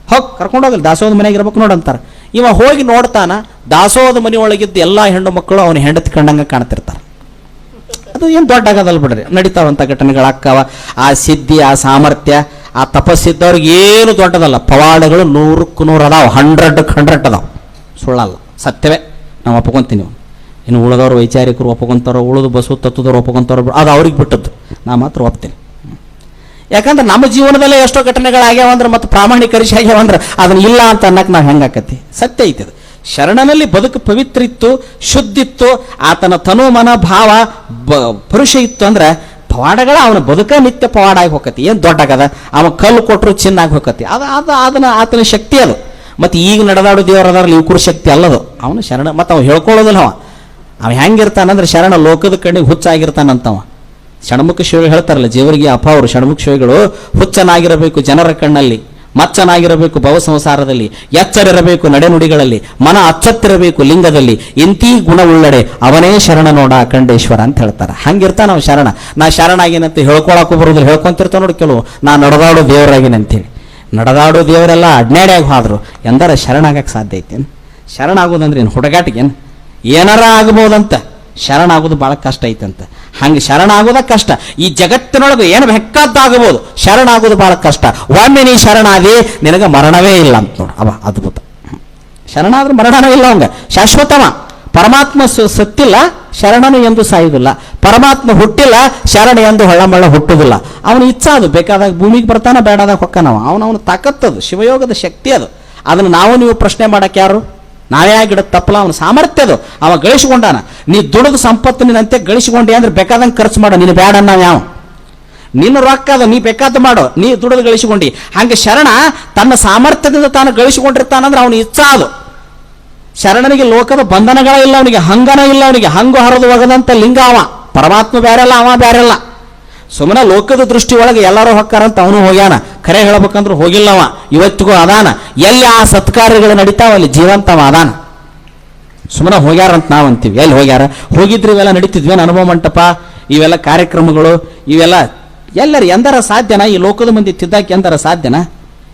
ಹೋಗ್ ಕರ್ಕೊಂಡೋಗಲ್ಲ ದಾಸೋಹದ ಇರ್ಬೇಕು ನೋಡಂತಾರ ಇವ ಹೋಗಿ ನೋಡ್ತಾನ, ದಾಸೋಹದ ಮನೆಯೊಳಗಿದ್ದ ಎಲ್ಲ ಹೆಣ್ಣು ಮಕ್ಕಳು ಅವನ ಹೆಂಡತಿ ಕಂಡಂಗ ಕಾಣ್ತಿರ್ತಾರೆ. ಅದು ಏನು ದೊಡ್ಡ ಆಗೋದಲ್ಲ ಬಿಡ್ರಿ ನಡೀತಾವಂಥ ಘಟನೆಗಳಾಗ್ತಾವ ಆ ಸಿದ್ಧಿ, ಆ ಸಾಮರ್ಥ್ಯ, ಆ ತಪಸ್ಸಿದ್ದವ್ರಿಗೆ ಏನು ದೊಡ್ಡದಲ್ಲ, ಪವಾಡಗಳು ನೂರಕ್ಕೂ ನೂರು ಅದಾವ ಹಂಡ್ರೆಡ್ ಹಂಡ್ರೆಡ್ ಅದಾವ. ಸುಳ್ಳಲ್ಲ, ಸತ್ಯವೇ, ನಾವು ಒಪ್ಕೊಂತೀನಿ ಇನ್ನು ಉಳಿದವ್ರು ವೈಚಾರಿಕರು ಒಪ್ಕೊಂತಾರೋ, ಉಳಿದು ಬಸ್ಸು ತತ್ವದವ್ರು ಒಪ್ಕೊಂತಾರೋ, ಅದು ಅವ್ರಿಗೆ ಬಿಟ್ಟದ್ದು. ನಾ ಮಾತ್ರ ಒಪ್ತೀನಿ. ಯಾಕಂದ್ರೆ ನಮ್ಮ ಜೀವನದಲ್ಲೇ ಎಷ್ಟೋ ಘಟನೆಗಳಾಗ್ಯಾವ ಅಂದ್ರೆ ಮತ್ತು ಪ್ರಾಮಾಣಿಕರಿಸಿ ಆಗ್ಯಾವ ಅಂದ್ರೆ ಅದನ್ನ ಇಲ್ಲ ಅಂತ ಅನ್ನಕ್ಕೆ ನಾವು ಹೆಂಗಾಕತಿ ಸತ್ಯ ಐತಿ ಅದು. ಶರಣನಲ್ಲಿ ಬದುಕು ಪವಿತ್ರ ಇತ್ತು ಶುದ್ಧಿತ್ತು, ಆತನ ತನು ಮನ ಭಾವ ಪುರುಷ ಇತ್ತು ಅಂದ್ರೆ ಪವಾಡಗಳ ಅವನ ಬದುಕ ನಿತ್ಯ ಪವಾಡ ಆಗಿ ಹೋಗತಿ ಏನು ದೊಡ್ಡಾಗದ ಅವ ಕಲ್ಲು ಕೊಟ್ಟರು ಚಿನ್ನಾಗಿ ಹೋಗತಿ ಅದು ಅದು, ಅದನ್ನ, ಆತನ ಶಕ್ತಿ ಅದು. ಮತ್ತು ಈಗ ನಡೆದಾಡೋ ದೇವರ ಅದಾರಲ್ಲ ಇವ್ಕುರ ಶಕ್ತಿ ಅಲ್ಲದು. ಅವನು ಶರಣ, ಮತ್ತು ಅವ್ನು ಹೇಳ್ಕೊಳ್ಳೋದಿಲ್ಲ ಅವ. ಅವ ಹೆಂಗಿರ್ತಾನಂದ್ರೆ ಶರಣ ಲೋಕದ ಕಣ್ಣಿಗೆ ಹುಚ್ಚಾಗಿರ್ತಾನಂತವ. ಷಣ್ಮುಖ ಶಿವಗಳು ಹೇಳ್ತಾರಲ್ಲ, ಜೀವರಿಗೆ ಅಪ್ಪ ಅವರು ಷಣ್ಮುಖ ಶಿವಗಳು ಹುಚ್ಚನಾಗಿರಬೇಕು ಜನರ ಕಣ್ಣಲ್ಲಿ, ಮಚ್ಚನಾಗಿರಬೇಕು ಭವ ಸಂಸಾರದಲ್ಲಿ, ಎಚ್ಚರಿರಬೇಕು ನಡೆನುಡಿಗಳಲ್ಲಿ, ಮನ ಅಚ್ಚತ್ತಿರಬೇಕು ಲಿಂಗದಲ್ಲಿ, ಇಂತೀ ಗುಣವುಳ್ಳಡೆ ಅವನೇ ಶರಣ ನೋಡ ಖಂಡೇಶ್ವರ ಅಂತ ಹೇಳ್ತಾರೆ. ಹಂಗಿರ್ತಾ ನಾವು ಶರಣ. ನಾ ಶರಣಾಗಿನಂತ ಹೇಳ್ಕೊಳಕ್ಕೂ ಬರೋದಿಲ್ಲ, ಹೇಳ್ಕೊಂತಿರ್ತಾವ ನೋಡಿ ಕೆಲವು. ನಾ ನಡೆದಾಡೋ ದೇವರಾಗಿನಂತೇಳಿ ನಡೆದಾಡೋ ದೇವರೆಲ್ಲ ಅಡ್ನಾಡ್ಯಾಗ ಹೋದ್ರು. ಎಂದರೆ ಶರಣಾಗಕ್ಕೆ ಸಾಧ್ಯ ಐತೇನು? ಶರಣಾಗೋದಂದ್ರೆ ಏನು, ಹುಡುಗಾಟಿಗೇನು? ಏನಾರ ಆಗ್ಬೋದಂತ? ಶರಣಾಗೋದು ಭಾಳ ಕಷ್ಟ ಐತಂತೆ. ಹಂಗೆ ಶರಣಾಗೋದ ಕಷ್ಟ. ಈ ಜಗತ್ತಿನೊಳಗೆ ಏನು ಬೇಕಾದ್ದಾಗಬಹುದು ಶರಣಾಗೋದು ಭಾಳ ಕಷ್ಟ. ಒಮ್ಮೆ ನೀ ಶರಣಾದಿ, ನಿನಗೆ ಮರಣವೇ ಇಲ್ಲ ಅಂತ ನೋಡು. ಅವ ಅದ್ಭುತ. ಶರಣಾದ್ರೆ ಮರಣವೇ ಇಲ್ಲ ಅವಂಗೆ. ಶಾಶ್ವತವ. ಪರಮಾತ್ಮ ಸತ್ತಿಲ್ಲ, ಶರಣನು ಎಂದು ಸಾಯುವುದಿಲ್ಲ. ಪರಮಾತ್ಮ ಹುಟ್ಟಿಲ್ಲ, ಶರಣ ಎಂದು ಹೊಳ್ಳಮಳ್ಳ ಹುಟ್ಟುವುದಿಲ್ಲ. ಅವನು ಇಚ್ಛ ಅದು. ಬೇಕಾದಾಗ ಭೂಮಿಗೆ ಬರ್ತಾನ ಬೇಡದಾಗ ಹೊಕ್ಕನವ ಅವನು ಅವನು ತಾಕತ್ತದು ಶಿವಯೋಗದ ಶಕ್ತಿ ಅದು. ಅದನ್ನು ನಾವು ನೀವು ಪ್ರಶ್ನೆ ಮಾಡಕ್ಕೆ ಯಾರು? ನಾವೇ ಆಗಿಡೋದು ತಪ್ಪಲ್ಲ, ಅವನ ಸಾಮರ್ಥ್ಯ ಅದು. ಅವ ಗಳಿಸಿಕೊಂಡಾನ. ನೀ ದುಡಿದ ಸಂಪತ್ತು ನಿನ್ನಂತೆ ಗಳಿಸಿಕೊಂಡೆ ಅಂದ್ರೆ ಬೇಕಾದಂಗೆ ಖರ್ಚು ಮಾಡು. ನೀನು ಬೇಡ ನಾವು ಯಾವ? ನಿನ್ನ ರೊಕ್ಕ ಅದು, ನೀ ಬೇಕಾದ ಮಾಡೋ. ನೀ ದುಡಿದು ಗಳಿಸಿಕೊಂಡಿ. ಹಂಗೆ ಶರಣ ತನ್ನ ಸಾಮರ್ಥ್ಯದಿಂದ ತಾನು ಗಳಿಸಿಕೊಂಡಿರ್ತಾನಂದ್ರೆ ಅವನ ಇಚ್ಛಾ ಅದು. ಶರಣನಿಗೆ ಲೋಕದ ಬಂಧನಗಳ ಇಲ್ಲ ಅವನಿಗೆ, ಹಂಗನ ಇಲ್ಲ ಅವನಿಗೆ. ಹಂಗು ಹರಿದು ಒಗದಂತ ಲಿಂಗ ಅವ. ಪರಮಾತ್ಮ ಬೇರೆಲ್ಲ ಅವ ಬೇರೆಲ್ಲ ಸುಮ್ಮನೆ ಲೋಕದ ದೃಷ್ಟಿ ಒಳಗೆ ಎಲ್ಲರೂ ಹೊಕ್ಕಾರಂತ ಅವನು ಹೋಗ್ಯಾನ. ಖರೆ ಹೇಳ್ಬೇಕಂದ್ರೆ ಹೋಗಿಲ್ಲವ. ಇವತ್ತಿಗೂ ಅದಾನ. ಎಲ್ಲಿ ಆ ಸತ್ಕಾರ್ಯಗಳು ನಡೀತಾವ, ಅಲ್ಲಿ ಜೀವಂತವ ಅದಾನ. ಸುಮ್ಮನೆ ಹೋಗ್ಯಾರಂತ ನಾವು ಅಂತೀವಿ ಎಲ್ಲಿ ಹೋಗ್ಯಾರ? ಹೋಗಿದ್ರೆ ಇವೆಲ್ಲ ನಡೀತಿದ್ವೇನು ಅನುಭವ ಮಂಟಪ? ಇವೆಲ್ಲ ಕಾರ್ಯಕ್ರಮಗಳು, ಇವೆಲ್ಲ ಎಲ್ಲರೂ ಎಂದರ ಸಾಧ್ಯನಾ? ಈ ಲೋಕದ ಮಂದಿ ತಿದ್ದಾಕ ಎಂದರ ಸಾಧ್ಯನಾ?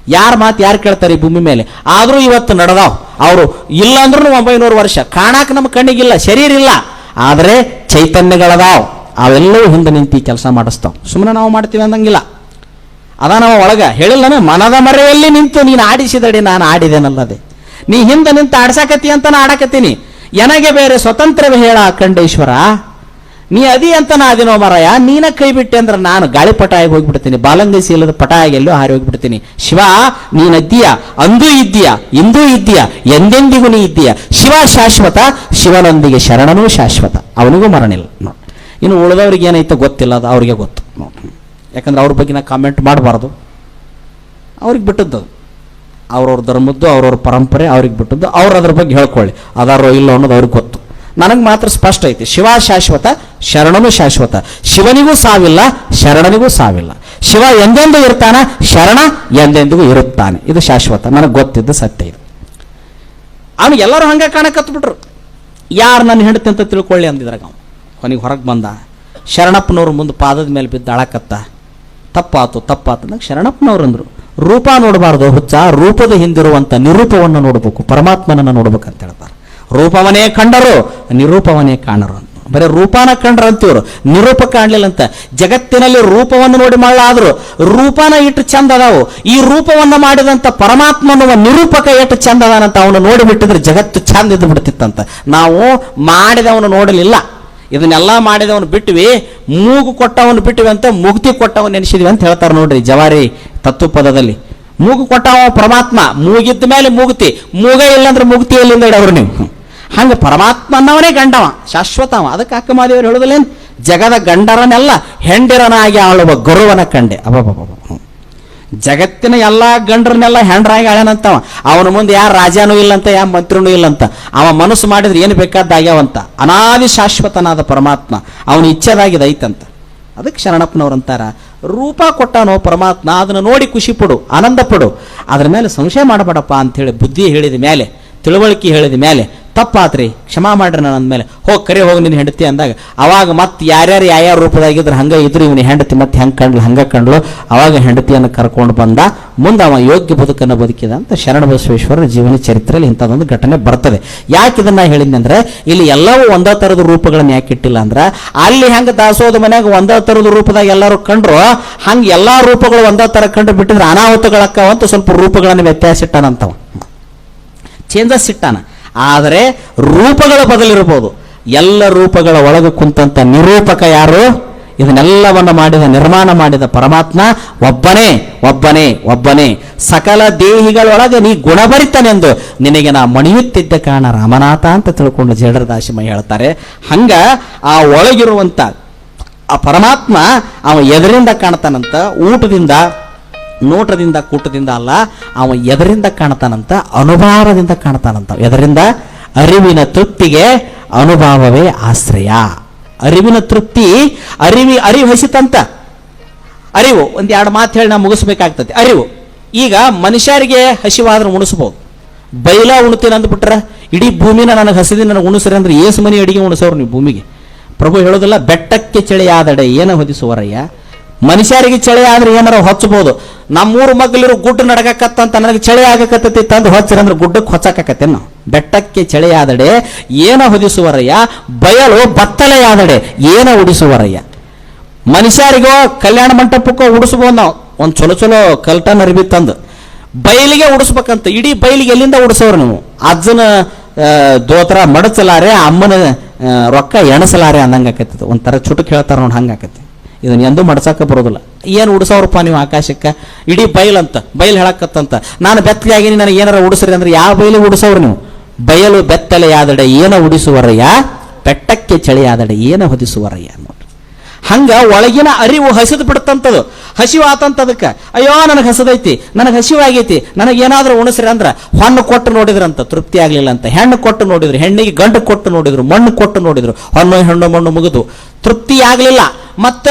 ಯಾರ ಮಾತು ಯಾರು ಕೇಳ್ತಾರೆ ಈ ಭೂಮಿ ಮೇಲೆ? ಆದರೂ ಇವತ್ತು ನಡೆದಾವ್. ಅವರು ಇಲ್ಲ ಅಂದ್ರೂ ಒಂಬೈನೂರು ವರ್ಷ. ಕಾಣಾಕ ನಮ್ಮ ಕಣ್ಣಿಗಿಲ್ಲ ಶರೀರ ಇಲ್ಲ ಆದರೆ ಚೈತನ್ಯಗಳದಾವ್. ಅವೆಲ್ಲವೂ ಹಿಂದೆ ನಿಂತು ಕೆಲಸ ಮಾಡಿಸ್ತಾವ. ಸುಮ್ಮನೆ ನಾವು ಮಾಡ್ತೀವಿ ಅಂದಂಗಿಲ್ಲ. ಅದ ನಾವು ಒಳಗೆ ಹೇಳಿಲ್ಲನ, ಮನದ ಮರೆಯಲ್ಲಿ ನಿಂತು ನೀನು ಆಡಿಸಿದಡಿ, ನಾನು ಆಡಿದೆನಲ್ಲದೆ. ನೀ ಹಿಂದೆ ನಿಂತು ಆಡ್ಸಾಕತ್ತಿ ಅಂತ ನಾ ಆಡಕತ್ತೀನಿ. ಎನಗೆ ಬೇರೆ ಸ್ವತಂತ್ರವೇ ಹೇಳ ಅಖಂಡೇಶ್ವರ ನೀ ಅದಿ ಅಂತ ನಾ ಅದಿನೋ ಮರಯ, ನೀನ ಕೈ ಬಿಟ್ಟೆ ಅಂದ್ರೆ ನಾನು ಗಾಳಿ ಪಟಾಯಿಗೆ ಹೋಗ್ಬಿಡ್ತೀನಿ. ಬಾಲಂಗಿ ಇಲ್ಲದ ಪಟಾಯಿಗೆ ಎಲ್ಲೂ ಎಲ್ಲೋ ಹಾರಿ ಹೋಗ್ಬಿಡ್ತೀನಿ. ಶಿವ ನೀನದ್ದೀಯ ಅಂದೂ ಇದ್ದೀಯ, ಇಂದೂ ಇದ್ದೀಯ, ಎಂದೆಂದಿಗೂ ನೀ ಇದ್ದೀಯ. ಶಿವ ಶಾಶ್ವತ, ಶಿವನೊಂದಿಗೆ ಶರಣನೂ ಶಾಶ್ವತ. ಅವನಿಗೂ ಮರಣಿಲ್ಲ. ಇನ್ನು ಉಳಿದವ್ರಿಗೆ ಏನೈತೆ ಗೊತ್ತಿಲ್ಲ, ಅದು ಅವ್ರಿಗೆ ಗೊತ್ತು. ನೋಡಿ ಯಾಕಂದ್ರೆ ಅವ್ರ ಬಗ್ಗೆ ನಾ ಕಾಮೆಂಟ್ ಮಾಡಬಾರ್ದು. ಅವ್ರಿಗೆ ಬಿಟ್ಟದ್ದು. ಅವ್ರವ್ರ ಧರ್ಮದ್ದು, ಅವ್ರವ್ರ ಪರಂಪರೆ ಅವ್ರಿಗೆ ಬಿಟ್ಟದ್ದು. ಅವ್ರು ಅದ್ರ ಬಗ್ಗೆ ಹೇಳ್ಕೊಳ್ಳಿ. ಅದಾರೋ ಇಲ್ಲ ಅನ್ನೋದು ಅವ್ರಿಗೆ ಗೊತ್ತು. ನನಗೆ ಮಾತ್ರ ಸ್ಪಷ್ಟ ಐತಿ. ಶಿವ ಶಾಶ್ವತ, ಶರಣನು ಶಾಶ್ವತ. ಶಿವನಿಗೂ ಸಾವಿಲ್ಲ, ಶರಣನಿಗೂ ಸಾವಿಲ್ಲ. ಶಿವ ಎಂದೆಂದೂ ಇರ್ತಾನ, ಶರಣ ಎಂದೆಂದಿಗೂ ಇರುತ್ತಾನೆ. ಇದು ಶಾಶ್ವತ. ನನಗೆ ಗೊತ್ತಿದ್ದು ಸತ್ಯ ಇದು. ಅವ್ನಿಗೆ ಎಲ್ಲರೂ ಹಂಗೆ ಕಾಣಕತ್ಬಿಟ್ರು. ಯಾರು ನನ್ನ ಹೆಂಡತಿ ಅಂತ ತಿಳ್ಕೊಳ್ಳಿ ಅಂದಿದ್ರಾಗ ಕೊನೆಗೆ ಹೊರಗೆ ಬಂದ. ಶರಣಪ್ಪನವ್ರ ಮುಂದೆ ಪಾದದ ಮೇಲೆ ಬಿದ್ದು ಅಳಕತ್ತ. ತಪ್ಪಾತು ತಪ್ಪಾತು ಅಂದಾಗ ಶರಣಪ್ಪನವ್ರು ಅಂದರು, ರೂಪ ನೋಡಬಾರ್ದು ಹುಚ್ಚ, ರೂಪದ ಹಿಂದಿರುವಂಥ ನಿರೂಪವನ್ನು ನೋಡಬೇಕು, ಪರಮಾತ್ಮನನ್ನು ನೋಡ್ಬೇಕಂತ ಹೇಳ್ತಾರೆ. ರೂಪವನೇ ಕಂಡರು, ನಿರೂಪವನೇ ಕಾಣರು ಅಂತ. ಬರೀ ರೂಪಾನ ಕಂಡ್ರ ಅಂತೀವ್ರು ನಿರೂಪ ಕಾಣಲಿಲ್ಲ ಅಂತ ಜಗತ್ತಿನಲ್ಲಿ ರೂಪವನ್ನು ನೋಡಿ ಮಾಡಲಾದ್ರು ರೂಪಾನ ಇಟ್ಟು ಚಂದ ಅದಾವು ಈ ರೂಪವನ್ನು ಮಾಡಿದಂಥ ಪರಮಾತ್ಮನ ನಿರೂಪಕ ಎಷ್ಟು ಚಂದ ಅದಾನಂತ ಅವನು ನೋಡಿಬಿಟ್ಟಿದ್ರೆ ಜಗತ್ತು ಚಂದ ಇದ್ದು ಬಿಡ್ತಿತ್ತಂತ ನಾವು ಮಾಡಿದವನು ನೋಡಲಿಲ್ಲ. ಇದನ್ನೆಲ್ಲ ಮಾಡಿದವನು ಬಿಟ್ವಿ, ಮೂಗು ಕೊಟ್ಟವನು ಬಿಟ್ವಿ ಅಂತ ಮುಕ್ತಿ ಕೊಟ್ಟವನು ನೆನೆಸಿದ್ವಿ ಅಂತ ಹೇಳ್ತಾರೆ ನೋಡ್ರಿ ಜವಾರಿ ತತ್ವ ಪದದಲ್ಲಿ ಮೂಗು ಕೊಟ್ಟವ ಪರಮಾತ್ಮ, ಮೂಗಿದ್ದ ಮೇಲೆ ಮೂಗುತಿ ಮೂಗ ಇಲ್ಲಂದ್ರೆ ಮುಗ್ತಿ ಎಲ್ಲಿಂದ ಇಡವ್ರು ನೀವು? ಹಂಗೆ ಪರಮಾತ್ಮ ಅನ್ನವನೇ ಗಂಡವ, ಶಾಶ್ವತವ. ಅದಕ್ಕೆ ಅಕ್ಕಮಾದೇವರು ಹೇಳುದಲ್ಲೇನು? ಜಗದ ಗಂಡರನೆಲ್ಲ ಹೆಂಡಿರನಾಗಿ ಆಳುವ ಗುರುವನ ಕಂಡೆ. ಅಬಬಬ ಜಗತ್ತಿನ ಎಲ್ಲ ಗಂಡ್ರನ್ನೆಲ್ಲ ಹೆಂಡ್ರಾಗಿ ಆಳ್ಯಾನಂತವ. ಅವನ ಮುಂದೆ ಯಾರು ರಾಜನೂ ಇಲ್ಲಂತ ಯಾವ ಮಂತ್ರಿನೂ ಇಲ್ಲಂತ. ಅವ ಮನಸ್ಸು ಮಾಡಿದ್ರೆ ಏನು ಬೇಕಾದ್ದಾಗ್ಯಾವಂತ. ಅನಾದಿ ಶಾಶ್ವತನಾದ ಪರಮಾತ್ಮ ಅವನ ಇಚ್ಛೆದಾಗಿದೆ ಐತಂತ. ಅದಕ್ಕೆ ಶರಣಪ್ಪನವ್ರು ಅಂತಾರ, ರೂಪ ಕೊಟ್ಟನೋ ಪರಮಾತ್ಮ, ಅದನ್ನು ನೋಡಿ ಖುಷಿ ಪಡು, ಆನಂದ ಪಡು. ಅದ್ರ ಮೇಲೆ ಸಂಶಯ ಮಾಡಬೇಡಪ್ಪ ಅಂತೇಳಿ ಬುದ್ಧಿ ಹೇಳಿದ ಮೇಲೆ, ತಿಳುವಳಿಕೆ ಹೇಳಿದ ಮೇಲೆ ತಪ್ಪಾತ್ರಿ, ಕ್ಷಮಾ ಮಾಡ್ರಿ ನಾನು ಮೇಲೆ ಹೋಗಿ ಕರೆ, ಹೋಗಿ ನಿನ್ನ ಹೆಂಡತಿ ಅಂದಾಗ, ಅವಾಗ ಮತ್ತೆ ಯಾರ್ಯಾರು ಯಾವ್ಯಾವ ರೂಪದಾಗಿದ್ರೆ ಹಂಗೆ ಇದ್ರು ಇವನು ಹೆಂಡತಿ ಮತ್ತೆ ಹೆಂಗೆ ಕಂಡ್ಲು ಹಂಗೆ ಕಂಡ್ಲು ಅವಾಗ ಹೆಂಡತಿಯನ್ನು ಕರ್ಕೊಂಡು ಬಂದ, ಮುಂದೆ ಅವ ಯೋಗ್ಯ ಬದುಕನ್ನು ಬದುಕಿದ ಅಂತ ಶರಣ ಬಸವೇಶ್ವರರ ಜೀವನ ಚರಿತ್ರೆಯಲ್ಲಿ ಇಂಥದ್ದೊಂದು ಘಟನೆ ಬರ್ತದೆ. ಯಾಕೆ ಇದನ್ನು ಹೇಳಿದ್ನಿ ಅಂದ್ರೆ, ಇಲ್ಲಿ ಎಲ್ಲವೂ ಒಂದೇ ಥರದ ರೂಪಗಳನ್ನು ಯಾಕೆ ಇಟ್ಟಿಲ್ಲ ಅಂದ್ರೆ, ಅಲ್ಲಿ ಹೆಂಗೆ ದಾಸೋದ ಮನ್ಯಾಗ ಒಂದೇ ಥರದ ರೂಪದಾಗ ಎಲ್ಲರೂ ಕಂಡ್ರು, ಹಂಗೆ ಎಲ್ಲ ರೂಪಗಳು ಒಂದೇ ಥರ ಕಂಡು ಬಿಟ್ಟಿದ್ರೆ ಅನಾಹುತಗಳಕ್ಕವಂತ ಸ್ವಲ್ಪ ರೂಪಗಳನ್ನು ವ್ಯತ್ಯಾಸ ಇಟ್ಟಾನಂತವ. ಚೇಂಜಸ್ ಇಟ್ಟಾನ ಆದರೆ ರೂಪಗಳ ಬದಲಿರಬಹುದು. ಎಲ್ಲ ರೂಪಗಳ ಒಳಗೆ ಕುಂತಂಥ ನಿರೂಪಕ ಯಾರು? ಇದನ್ನೆಲ್ಲವನ್ನು ಮಾಡಿದ, ನಿರ್ಮಾಣ ಮಾಡಿದ ಪರಮಾತ್ಮ ಒಬ್ಬನೇ ಒಬ್ಬನೇ ಒಬ್ಬನೇ. ಸಕಲ ದೇಹಿಗಳೊಳಗೆ ನೀ ಗುಣಭರಿತನೆಂದು ನಿನಗೆ ನಾ ಮಣಿಯುತ್ತಿದ್ದ ಕಾರಣ ರಾಮನಾಥ ಅಂತ ತಿಳ್ಕೊಂಡು ಜಡರದಾಶಿಮ ಹೇಳ್ತಾರೆ. ಹಂಗ ಆ ಒಳಗಿರುವಂತ ಆ ಪರಮಾತ್ಮ ಅವ ಎದರಿಂದ ಕಾಣ್ತಾನಂತ? ಊಟದಿಂದ ನೋಟದಿಂದ ಕೂಟದಿಂದ ಅಲ್ಲ, ಅವ ಎದರಿಂದ ಕಾಣ್ತಾನಂತ? ಅನುಭಾವದಿಂದ ಕಾಣ್ತಾನಂತ. ಎದರಿಂದ? ಅರಿವಿನ ತೃಪ್ತಿಗೆ ಅನುಭವವೇ ಆಶ್ರಯ. ಅರಿವಿನ ತೃಪ್ತಿ, ಅರಿವಿ, ಅರಿವು ಹಸಿತಂತ. ಅರಿವು ಒಂದು ಎರಡು ಮಾತು ಹೇಳಿ ನಾ ಮುಗಿಸ್ಬೇಕಾಗ್ತದೆ. ಅರಿವು. ಈಗ ಮನುಷ್ಯರಿಗೆ ಹಸಿವಾದ್ರೆ ಉಣಿಸ್ಬೋದು. ಬೈಲ ಉಣ್ತೀನಿ ಅಂದ್ಬಿಟ್ರೆ, ಇಡೀ ಭೂಮಿನ ನನಗೆ ಹಸಿದಿ ನನಗೆ ಉಣಿಸ್ರಿ ಅಂದ್ರೆ ಏಸು ಮನೆ ಅಡಿಗೆ ಉಣಿಸೋರು ನೀವು ಭೂಮಿಗೆ. ಪ್ರಭು ಹೇಳೋದಿಲ್ಲ, ಬೆಟ್ಟಕ್ಕೆ ಚಳಿಯಾದಡೆ ಏನ ಹೊದಿಸುವರಯ್ಯ? ಮನುಷ್ಯರಿಗೆ ಚಳಿ ಆದ್ರೆ ಏನಾರ ಹೊಚ್ಚಬಹುದು ನಮ್ಮೂರು ಮಗ್ಲಿರೋ ಗುಡ್ಡ ನಡಗಕತ್ತಂತ ನನಗೆ ಚಳಿ ಆಗಕತ್ತತಿ, ತಂದು ಹೊಚ್ಚಿರಂದ್ರೆ ಗುಡ್ಡಕ್ಕೆ ಹೊಚ್ಚಕತ್ತೆ ನಾವು? ಬೆಟ್ಟಕ್ಕೆ ಆದಡೆ, ಏನ ಹೊದಿಸುವರಯ್ಯ? ಬಯಲು ಬತ್ತಲೆಯಾದಡೆ ಏನ ಉಡಿಸುವರಯ್ಯ? ಮನುಷ್ಯರಿಗೋ ಕಲ್ಯಾಣ ಮಂಟಪಕ್ಕೋ ಉಡಿಸ್ಬೋದು ನಾವು. ಒಂದು ಚಲೋ ಚಲೋ ಕಲ್ಟನ್ ಅರಿವಿ ತಂದು. ಬಯಲಿಗೆ ಉಡಿಸ್ಬೇಕಂತ, ಇಡೀ ಬಯಲಿಗೆ ಎಲ್ಲಿಂದ ಉಡಿಸೋರು ನೀವು? ಅಜ್ಜನ ದೋತ್ರ ಮಡಚಲಾರೆ, ಅಮ್ಮನ ರೊಕ್ಕ ಎಣಸಲಾರೆ ಅಂದಂಗೆ ಆಕೈತಿ ಒಂಥರ ಚುಟುಕ್ ಹೇಳ್ತಾರ ನೋಡಿ ಹಂಗಾಕೈತಿ ಇದನ್ನ ಎಂದೂ ಮಡ್ಸಕ್ಕೆ ಬರೋದಿಲ್ಲ. ಏನು ಉಡ್ಸೋರಪ್ಪ ನೀವು ಆಕಾಶಕ್ಕೆ? ಇಡೀ ಬಯಲಂತ ಬಯಲು ಹೇಳಕ್ಕತ್ತಂತ ನಾನು ಬೆತ್ತಲೆ ಆಗಿನಿ ನನಗೆ ಏನಾರ ಉಡಿಸ್ರಿ ಅಂದ್ರೆ ಯಾವ ಬಯಲು ಉಡಿಸೋರು ನೀವು? ಬಯಲು ಬೆತ್ತಲೆಯಾದಡೆ ಏನ ಉಡಿಸುವರಯ್ಯ? ಬೆಟ್ಟಕ್ಕೆ ಚಳಿಯಾದಡೆ ಏನ ಹೊದಿಸುವರಯ್ಯ ನೋಡ್ರಿ. ಹಂಗೆ ಒಳಗಿನ ಅರಿವು ಹಸಿದು ಬಿಡುತ್ತಂಥದ್ದು ಹಸಿವು ಆತಂತದಕ್ಕೆ ಅಯ್ಯೋ, ನನಗೆ ಹಸದೈತಿ, ನನಗೆ ಹಸಿವಾಗೈತಿ, ನನಗೆ ಏನಾದರೂ ಉಣಿಸ್ರಿ ಅಂದ್ರೆ ಹೊಣ್ಣು ಕೊಟ್ಟು ನೋಡಿದ್ರಂತ, ತೃಪ್ತಿ ಆಗಲಿಲ್ಲ ಅಂತ. ಹೆಣ್ಣು ಕೊಟ್ಟು ನೋಡಿದ್ರು, ಹೆಣ್ಣಿಗೆ ಗಂಡು ಕೊಟ್ಟು ನೋಡಿದ್ರು, ಮಣ್ಣು ಕೊಟ್ಟು ನೋಡಿದ್ರು ಹೊಣ್ಣು ಹೆಣ್ಣು ಮಣ್ಣು ಮುಗಿದು ತೃಪ್ತಿ ಆಗ್ಲಿಲ್ಲ. ಮತ್ತ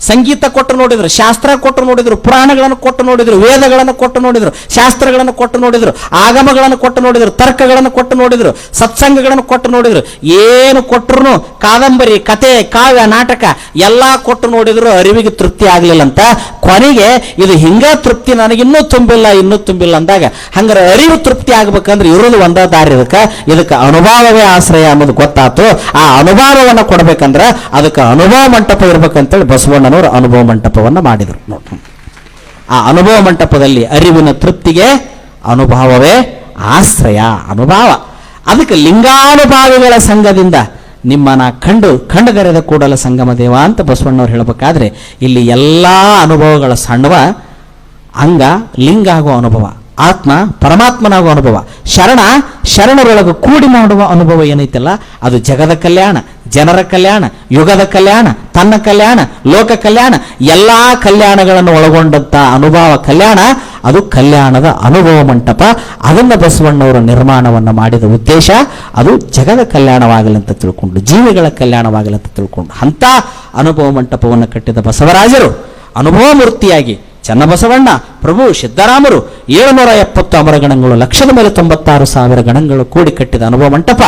ಸಂಗೀತ ಕೊಟ್ಟು ನೋಡಿದ್ರು, ಶಾಸ್ತ್ರ ಕೊಟ್ಟು ನೋಡಿದ್ರು, ಪುರಾಣಗಳನ್ನು ಕೊಟ್ಟು ನೋಡಿದ್ರು, ವೇದಗಳನ್ನು ಕೊಟ್ಟು ನೋಡಿದ್ರು, ಶಾಸ್ತ್ರಗಳನ್ನು ಕೊಟ್ಟು ನೋಡಿದ್ರು, ಆಗಮಗಳನ್ನು ಕೊಟ್ಟು ನೋಡಿದ್ರು, ತರ್ಕಗಳನ್ನು ಕೊಟ್ಟು ನೋಡಿದ್ರು, ಸತ್ಸಂಗಗಳನ್ನು ಕೊಟ್ಟು ನೋಡಿದ್ರು, ಏನು ಕೊಟ್ಟರು ಕಾದಂಬರಿ, ಕತೆ, ಕಾವ್ಯ, ನಾಟಕ ಎಲ್ಲ ಕೊಟ್ಟು ನೋಡಿದ್ರು ಅರಿವಿಗೆ ತೃಪ್ತಿ ಆಗ್ಲಿಲ್ಲ ಅಂತ. ಕೊನೆಗೆ ಇದು ಹಿಂಗ ತೃಪ್ತಿ ನನಗಿನ್ನೂ ತುಂಬಿಲ್ಲ, ಇನ್ನೂ ತುಂಬಿಲ್ಲ ಅಂದಾಗ ಹಂಗಾರೆ ಅರಿವು ತೃಪ್ತಿ ಆಗ್ಬೇಕಂದ್ರೆ ಇರೋದು ಒಂದ ದಾರಿ ಇದಕ್ಕೆ ಇದಕ್ಕೆ ಅನುಭವವೇ ಆಶ್ರಯ ಅನ್ನೋದು ಗೊತ್ತಾಯ್ತು ಆ ಅನುಭವವನ್ನು ಕೊಡ್ಬೇಕಂದ್ರೆ ಅದಕ್ಕೆ ಅನುಭವ ಮಂಟಪ ಇರ್ಬೇಕಂತೇಳಿ ಬಸವಣ್ಣನವರು ಅನುಭವ ಮಂಟಪವನ್ನು ಮಾಡಿದರು. ನೋಡಿ. ಆ ಅನುಭವ ಮಂಟಪದಲ್ಲಿ ಅರಿವಿನ ತೃಪ್ತಿಗೆ ಅನುಭವವೇ ಆಶ್ರಯ, ಅನುಭವ. ಅದಕ್ಕೆ ಲಿಂಗಾನುಭಾವಿಗಳ ಸಂಘದಿಂದ ನಿಮ್ಮನ ಕಂಡು, ಕಂಡಗರೆದ ಕೂಡಲ ಸಂಗಮ ದೇವ ಅಂತ ಬಸವಣ್ಣವ್ರು ಹೇಳಬೇಕಾದ್ರೆ ಇಲ್ಲಿ ಎಲ್ಲ ಅನುಭವಗಳ ಸಣ್ಣವ ಅಂಗ, ಲಿಂಗ ಆಗುವ ಅನುಭವ, ಆತ್ಮ ಪರಮಾತ್ಮನಾಗುವ ಅನುಭವ, ಶರಣ, ಶರಣರೊಳಗೆ ಕೂಡಿ ಮಾಡುವ ಅನುಭವ ಏನೈತಲ್ಲ, ಅದು ಜಗದ ಕಲ್ಯಾಣ. ಜನರ ಕಲ್ಯಾಣ, ಯುಗದ ಕಲ್ಯಾಣ, ತನ್ನ ಕಲ್ಯಾಣ, ಲೋಕ ಕಲ್ಯಾಣ, ಎಲ್ಲಾ ಕಲ್ಯಾಣಗಳನ್ನು ಒಳಗೊಂಡಂತ ಅನುಭವ ಕಲ್ಯಾಣ, ಅದು ಕಲ್ಯಾಣದ ಅನುಭವ ಮಂಟಪ. ಅದನ್ನ ಬಸವಣ್ಣವರು ನಿರ್ಮಾಣವನ್ನು ಮಾಡಿದ ಉದ್ದೇಶ, ಅದು ಜಗದ ಕಲ್ಯಾಣವಾಗಲಿ ಅಂತ ತಿಳ್ಕೊಂಡು, ಜೀವಿಗಳ ಕಲ್ಯಾಣವಾಗಲಿ ಅಂತ ತಿಳ್ಕೊಂಡು ಅಂತ ಅನುಭವ ಮಂಟಪವನ್ನು ಕಟ್ಟಿದ ಬಸವರಾಜರು ಅನುಭವ ಮೂರ್ತಿಯಾಗಿ ಚನ್ನಬಸವಣ್ಣ, ಪ್ರಭು ಸಿದ್ದರಾಮರು ಏಳುನೂರ ಎಪ್ಪತ್ತು ಅಮರ ಗಣಗಳು, ಲಕ್ಷದ ಮೇಲೆ ತೊಂಬತ್ತಾರು ಸಾವಿರ ಗಣಗಳು ಕೂಡಿ ಕಟ್ಟಿದ ಅನುಭವ ಮಂಟಪ.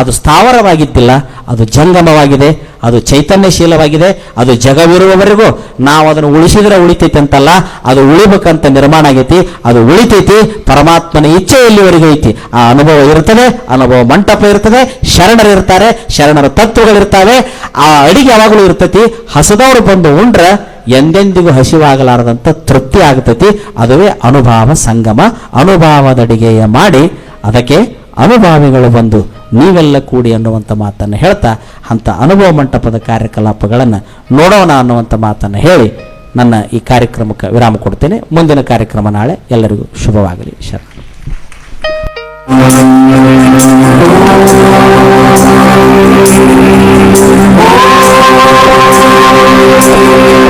ಅದು ಸ್ಥಾವರವಾಗಿದ್ದಿಲ್ಲ, ಅದು ಜಂಗಮವಾಗಿದೆ, ಅದು ಚೈತನ್ಯಶೀಲವಾಗಿದೆ, ಅದು ಜಗವಿರುವವರೆಗೂ ನಾವು ಅದನ್ನು ಉಳಿಸಿದ್ರೆ ಉಳಿತೈತಿ ಅಂತಲ್ಲ, ಅದು ಉಳಿಬೇಕಂತ ನಿರ್ಮಾಣ ಆಗೈತಿ, ಅದು ಉಳಿತೈತಿ, ಪರಮಾತ್ಮನ ಇಚ್ಛೆ ಎಲ್ಲಿವರೆಗೂ ಐತಿ. ಆ ಅನುಭವ ಇರ್ತದೆ, ಅನುಭವ ಮಂಟಪ ಇರ್ತದೆ, ಶರಣರು ಇರ್ತಾರೆ, ಶರಣರ ತತ್ವಗಳಿರ್ತಾವೆ ಆ ಅಡಿಗೆ ಯಾವಾಗಲೂ ಇರ್ತೈತಿ, ಹಸದವರು ಬಂದು ಉಂಡ್ರ ಎಂದೆಂದಿಗೂ ಹಸಿವಾಗಲಾರದಂಥ ತೃಪ್ತಿ ಆಗ್ತತಿ. ಅದುವೇ ಅನುಭವ ಸಂಗಮ. ಅನುಭಾವದಡಿಗೆಯ ಮಾಡಿ ಅದಕ್ಕೆ ಅನುಭಾವಿಗಳು ಬಂದು ನೀವೆಲ್ಲ ಕೂಡಿ ಅನ್ನುವಂಥ ಮಾತನ್ನು ಹೇಳ್ತಾ, ಅಂತ ಅನುಭವ ಮಂಟಪದ ಕಾರ್ಯಕಲಾಪಗಳನ್ನು ನೋಡೋಣ ಅನ್ನುವಂಥ ಮಾತನ್ನು ಹೇಳಿ ನನ್ನ ಈ ಕಾರ್ಯಕ್ರಮಕ್ಕೆ ವಿರಾಮ ಕೊಡ್ತೇನೆ. ಮುಂದಿನ ಕಾರ್ಯಕ್ರಮ ನಾಳೆ. ಎಲ್ಲರಿಗೂ ಶುಭವಾಗಲಿ. ಶರಣ. Thank you.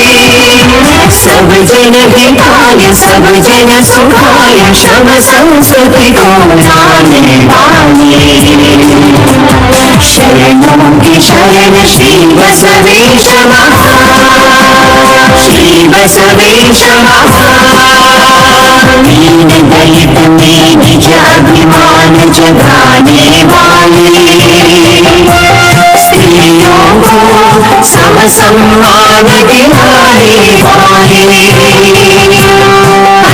सब जन हिताय सब जन सुखाय श्रम संस्कृति को लाने वाले शरणों की शरण श्री बसवेश महा श्री बसवेश महा दीन दलित में निज अभिमान जगाने वाले యోగో సమసంవాది వారి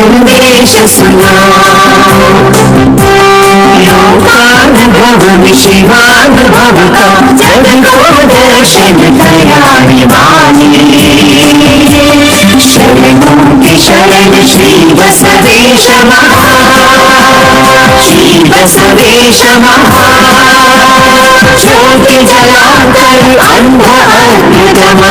yaşasana Yoldan baba bir şey var mı baba Tadı kodu şene tayari bani Şere kumpi şere nişri basavi şama Şri basavi şama Jyoti jalan kar andha annadama